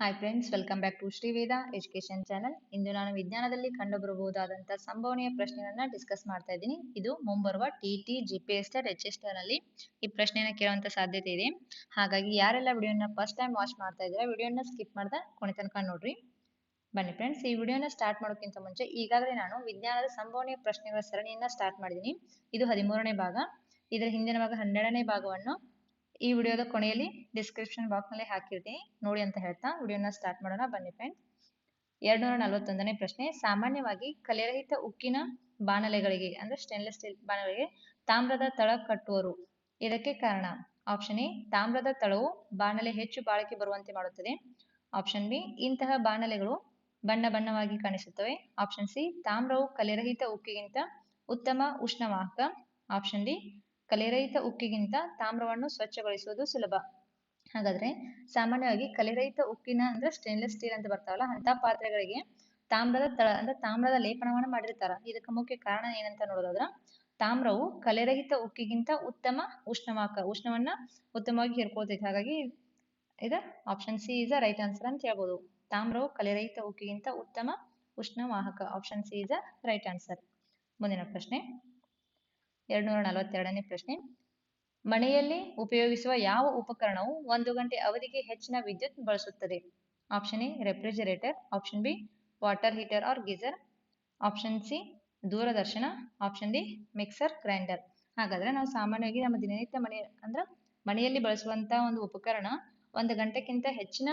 Hi friends welcome back to Shriveda education channel ಇಂದು ನಾನು ವಿಜ್ಞಾನದಲ್ಲಿ ಕಂಡುಬರಬಹುದಾದಂತಹ ಸಂಭವನೀಯ ಪ್ರಶ್ನೆಗಳನ್ನ ಡಿಸ್ಕಸ್ ಮಾಡ್ತಾ ಇದ್ದೀನಿ. ಇದು ಮುಂಬರುವ T T G P S H ಎಸ್ನಲ್ಲಿ ಈ ಪ್ರಶ್ನೆನ ಕೇಳುವಂತ ಸಾಧ್ಯತೆ ಇದೆ. ಹಾಗಾಗಿ ಯಾರೆಲ್ಲ ವಿಡಿಯೋನ ಫಸ್ಟ್ ಟೈಮ್ ವಾಚ್ ಮಾಡ್ತಾ ಇದ್ದೀರಾ, ವಿಡಿಯೋನ ಸ್ಕಿಪ್ ಮಾಡ್ದೆ ಕೊನೆ ತನಕ ನೋಡ್ರಿ. ಬನ್ನಿ ಫ್ರೆಂಡ್ಸ್ ಈ ವಿಡಿಯೋನ ಸ್ಟಾರ್ಟ್ ಮಾಡೋಕ್ಕಿಂತ ಮುಂಚೆ ಈಗಾಗಲೇ ನಾನು ವಿಜ್ಞಾನದ ಸಂಭವನೀಯ ಪ್ರಶ್ನೆಗಳ ಸರಣಿಯನ್ನ ಸ್ಟಾರ್ಟ್ ಮಾಡಿದ್ದೀನಿ. ಇದು ಹದಿಮೂರನೇ ಭಾಗ. ಇದರ ಹಿಂದಿನ ಭಾಗ ಹನ್ನೆರಡನೇ ಭಾಗವನ್ನು ಈ ವಿಡಿಯೋದ ಕೊನೆಯಲ್ಲಿ ಡಿಸ್ಕ್ರಿಪ್ಷನ್ ಬಾಕ್ಸ್ನಲ್ಲಿ ಹಾಕಿರ್ತೀನಿ. ನೋಡಿ ಅಂತ ಹೇಳ್ತಾ ವಿಡಿಯೋನ ಸ್ಟಾರ್ಟ್ ಮಾಡೋಣ. ಬನ್ನಿ ಫ್ರೆಂಡ್ಸ್ ಎರಡ್ನೂರ ನಲವತ್ತೊಂದನೇ ಪ್ರಶ್ನೆ. ಸಾಮಾನ್ಯವಾಗಿ ಕಲೆರಹಿತ ಉಕ್ಕಿನ ಬಾಣಲೆಗಳಿಗೆ, ಅಂದ್ರೆ ಸ್ಟೇನ್ಲೆಸ್ ಸ್ಟೀಲ್ ಬಾಣಲೆಗೆ ತಾಮ್ರದ ತಳ ಕಟ್ಟುವರು. ಇದಕ್ಕೆ ಕಾರಣ? ಆಪ್ಷನ್ ಎ ತಾಮ್ರದ ತಳವು ಬಾಣಲೆ ಹೆಚ್ಚು ಬಾಳಿಕೆ ಬರುವಂತೆ ಮಾಡುತ್ತದೆ. ಆಪ್ಷನ್ ಬಿ ಇಂತಹ ಬಾಣಲೆಗಳು ಬಣ್ಣ ಬಣ್ಣವಾಗಿ ಕಾಣಿಸುತ್ತವೆ. ಆಪ್ಷನ್ ಸಿ ತಾಮ್ರವು ಕಲೆರಹಿತ ಉಕ್ಕಿಗಿಂತ ಉತ್ತಮ ಉಷ್ಣವಾಹಕ. ಆಪ್ಷನ್ ಡಿ ಕಲೆರಹಿತ ಉಕ್ಕಿಗಿಂತ ತಾಮ್ರವನ್ನು ಸ್ವಚ್ಛಗೊಳಿಸುವುದು ಸುಲಭ. ಹಾಗಾದ್ರೆ ಸಾಮಾನ್ಯವಾಗಿ ಕಲೆರಹಿತ ಉಕ್ಕಿನ ಅಂದ್ರೆ ಸ್ಟೇನ್ಲೆಸ್ ಸ್ಟೀಲ್ ಅಂತ ಬರ್ತಾವಲ್ಲ ಅಂತ ಪಾತ್ರೆಗಳಿಗೆ ತಾಮ್ರದ ತಳ ಅಂದ್ರೆ ತಾಮ್ರದ ಲೇಪನವನ್ನು ಮಾಡಿರ್ತಾರ. ಇದಕ್ಕೆ ಮುಖ್ಯ ಕಾರಣ ಏನಂತ ನೋಡೋದಾದ್ರ, ತಾಮ್ರವು ಕಲೆರಹಿತ ಉಕ್ಕಿಗಿಂತ ಉತ್ತಮ ಉಷ್ಣವಾಕ, ಉಷ್ಣವನ್ನ ಉತ್ತಮವಾಗಿ ಹೇರ್ಕೊಳ್ತೈತೆ. ಹಾಗಾಗಿ ಇದು option C is right answer ಅಂತ ಹೇಳ್ಬೋದು. ತಾಮ್ರವು ಕಲೆರಹಿತ ಉಕ್ಕಿಗಿಂತ ಉತ್ತಮ ಉಷ್ಣವಾಹಕ option C is a right answer ಮುಂದಿನ ಪ್ರಶ್ನೆ. ಎರಡ್ನೂರ ನಲವತ್ತೆರಡನೇ ಪ್ರಶ್ನೆ. ಮನೆಯಲ್ಲಿ ಉಪಯೋಗಿಸುವ ಯಾವ ಉಪಕರಣವು ಒಂದು ಗಂಟೆ ಅವಧಿಗೆ ಹೆಚ್ಚಿನ ವಿದ್ಯುತ್ ಬಳಸುತ್ತದೆ? Option A, refrigerator. Option B, water heater or geyser. Option C, Doordarshan. Option D, mixer grinder. ಹಾಗಾದ್ರೆ ನಾವು ಸಾಮಾನ್ಯವಾಗಿ ನಮ್ಮ ದಿನನಿತ್ಯ ಮನೆ, ಅಂದ್ರೆ ಮನೆಯಲ್ಲಿ ಬಳಸುವಂತ ಒಂದು ಉಪಕರಣ ಒಂದು ಗಂಟೆಕ್ಕಿಂತ ಹೆಚ್ಚಿನ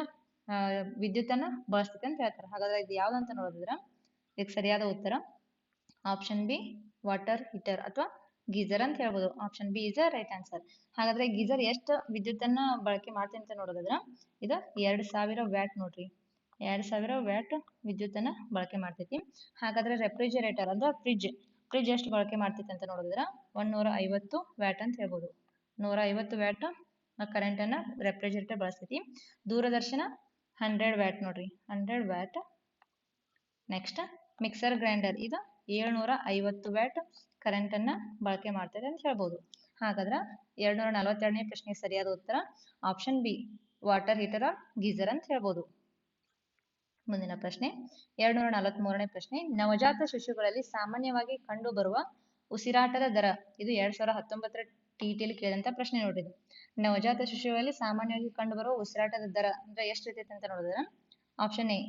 ವಿದ್ಯುತ್ತನ್ನ ಬಳಸ್ತೈತೆ ಅಂತ ಹೇಳ್ತಾರೆ. ಹಾಗಾದ್ರೆ ಇದು ಯಾವ್ದಂತ ನೋಡಿದ್ರೆ? ಇದಕ್ಕೆ ಸರಿಯಾದ ಉತ್ತರ. ಆಪ್ಷನ್ ಬಿ, ವಾಟರ್ ಹೀಟರ್ ಅಥವಾ ಗೀಸರ್ ಅಂತ ಹೇಳ್ಬೋದು. Option B is right answer ಹಾಗಾದ್ರೆ ಗೀಜರ್ ಎಷ್ಟು ವಿದ್ಯುತ್ತನ್ನ ಬಳಕೆ ಮಾಡ್ತೀನಿ ಅಂತ ನೋಡೋದಾದ್ರ, ಇದು ಎರಡ್ ಸಾವಿರ ವ್ಯಾಟ್ ನೋಡ್ರಿ. ಎರಡ್ ಸಾವಿರ ವ್ಯಾಟ್ ವಿದ್ಯುತ್ತನ್ನ ಬಳಕೆ ಮಾಡ್ತೈತಿ. ಹಾಗಾದ್ರೆ ರೆಫ್ರಿಜರೇಟರ್ ಅಂದ್ರೆ ಫ್ರಿಜ್ ಫ್ರಿಜ್ ಎಷ್ಟು ಬಳಕೆ ಮಾಡ್ತೈತಿ ಅಂತ ನೋಡಿದ್ರ ನೂರ ಐವತ್ತು ವ್ಯಾಟ್ ಅಂತ ಹೇಳ್ಬೋದು. ನೂರ ಐವತ್ತು ವ್ಯಾಟ್ ಕರೆಂಟ್ ಅನ್ನ ರೆಫ್ರಿಜರೇಟರ್ ಬಳಸ್ತೈತಿ. ದೂರದರ್ಶನ ಹಂಡ್ರೆಡ್ ವ್ಯಾಟ್ ನೋಡ್ರಿ. Hundred watt. Next mixer grinder ಇದು ಏಳ್ನೂರ ಐವತ್ತು ವ್ಯಾಟ್ ಕರೆಂಟ್ ಅನ್ನ ಬಳಕೆ ಮಾಡ್ತದೆ ಅಂತ ಹೇಳ್ಬೋದು. ಹಾಗಾದ್ರೆ ಎರಡ್ನೂರ ನಲವತ್ತೆರಡನೇ ಪ್ರಶ್ನೆಗೆ ಸರಿಯಾದ ಉತ್ತರ option B water heater or geyser ಅಂತ ಹೇಳ್ಬೋದು. ಮುಂದಿನ ಪ್ರಶ್ನೆ ಎರಡ್ನೂರ ನಲವತ್ತ್ ಮೂರನೇ ಪ್ರಶ್ನೆ, ನವಜಾತ ಶಿಶುಗಳಲ್ಲಿ ಸಾಮಾನ್ಯವಾಗಿ ಕಂಡು ಬರುವ ಉಸಿರಾಟದ ದರ. ಇದು ಎರಡ್ ಸಾವಿರದ ಹತ್ತೊಂಬತ್ತರ ಟಿಟಿಯಲ್ಲಿ ಕೇಳಿದಂತ ಪ್ರಶ್ನೆ ನೋಡಿದೆ. ನವಜಾತ ಶಿಶುಗಳಲ್ಲಿ ಸಾಮಾನ್ಯವಾಗಿ ಕಂಡು ಬರುವ ಉಸಿರಾಟದ ದರ ಅಂದ್ರೆ ಎಷ್ಟು ಇರ್ತೈತೆ ಅಂತ ನೋಡಿದ್ರೆ ಆಪ್ಷನ್ ಎ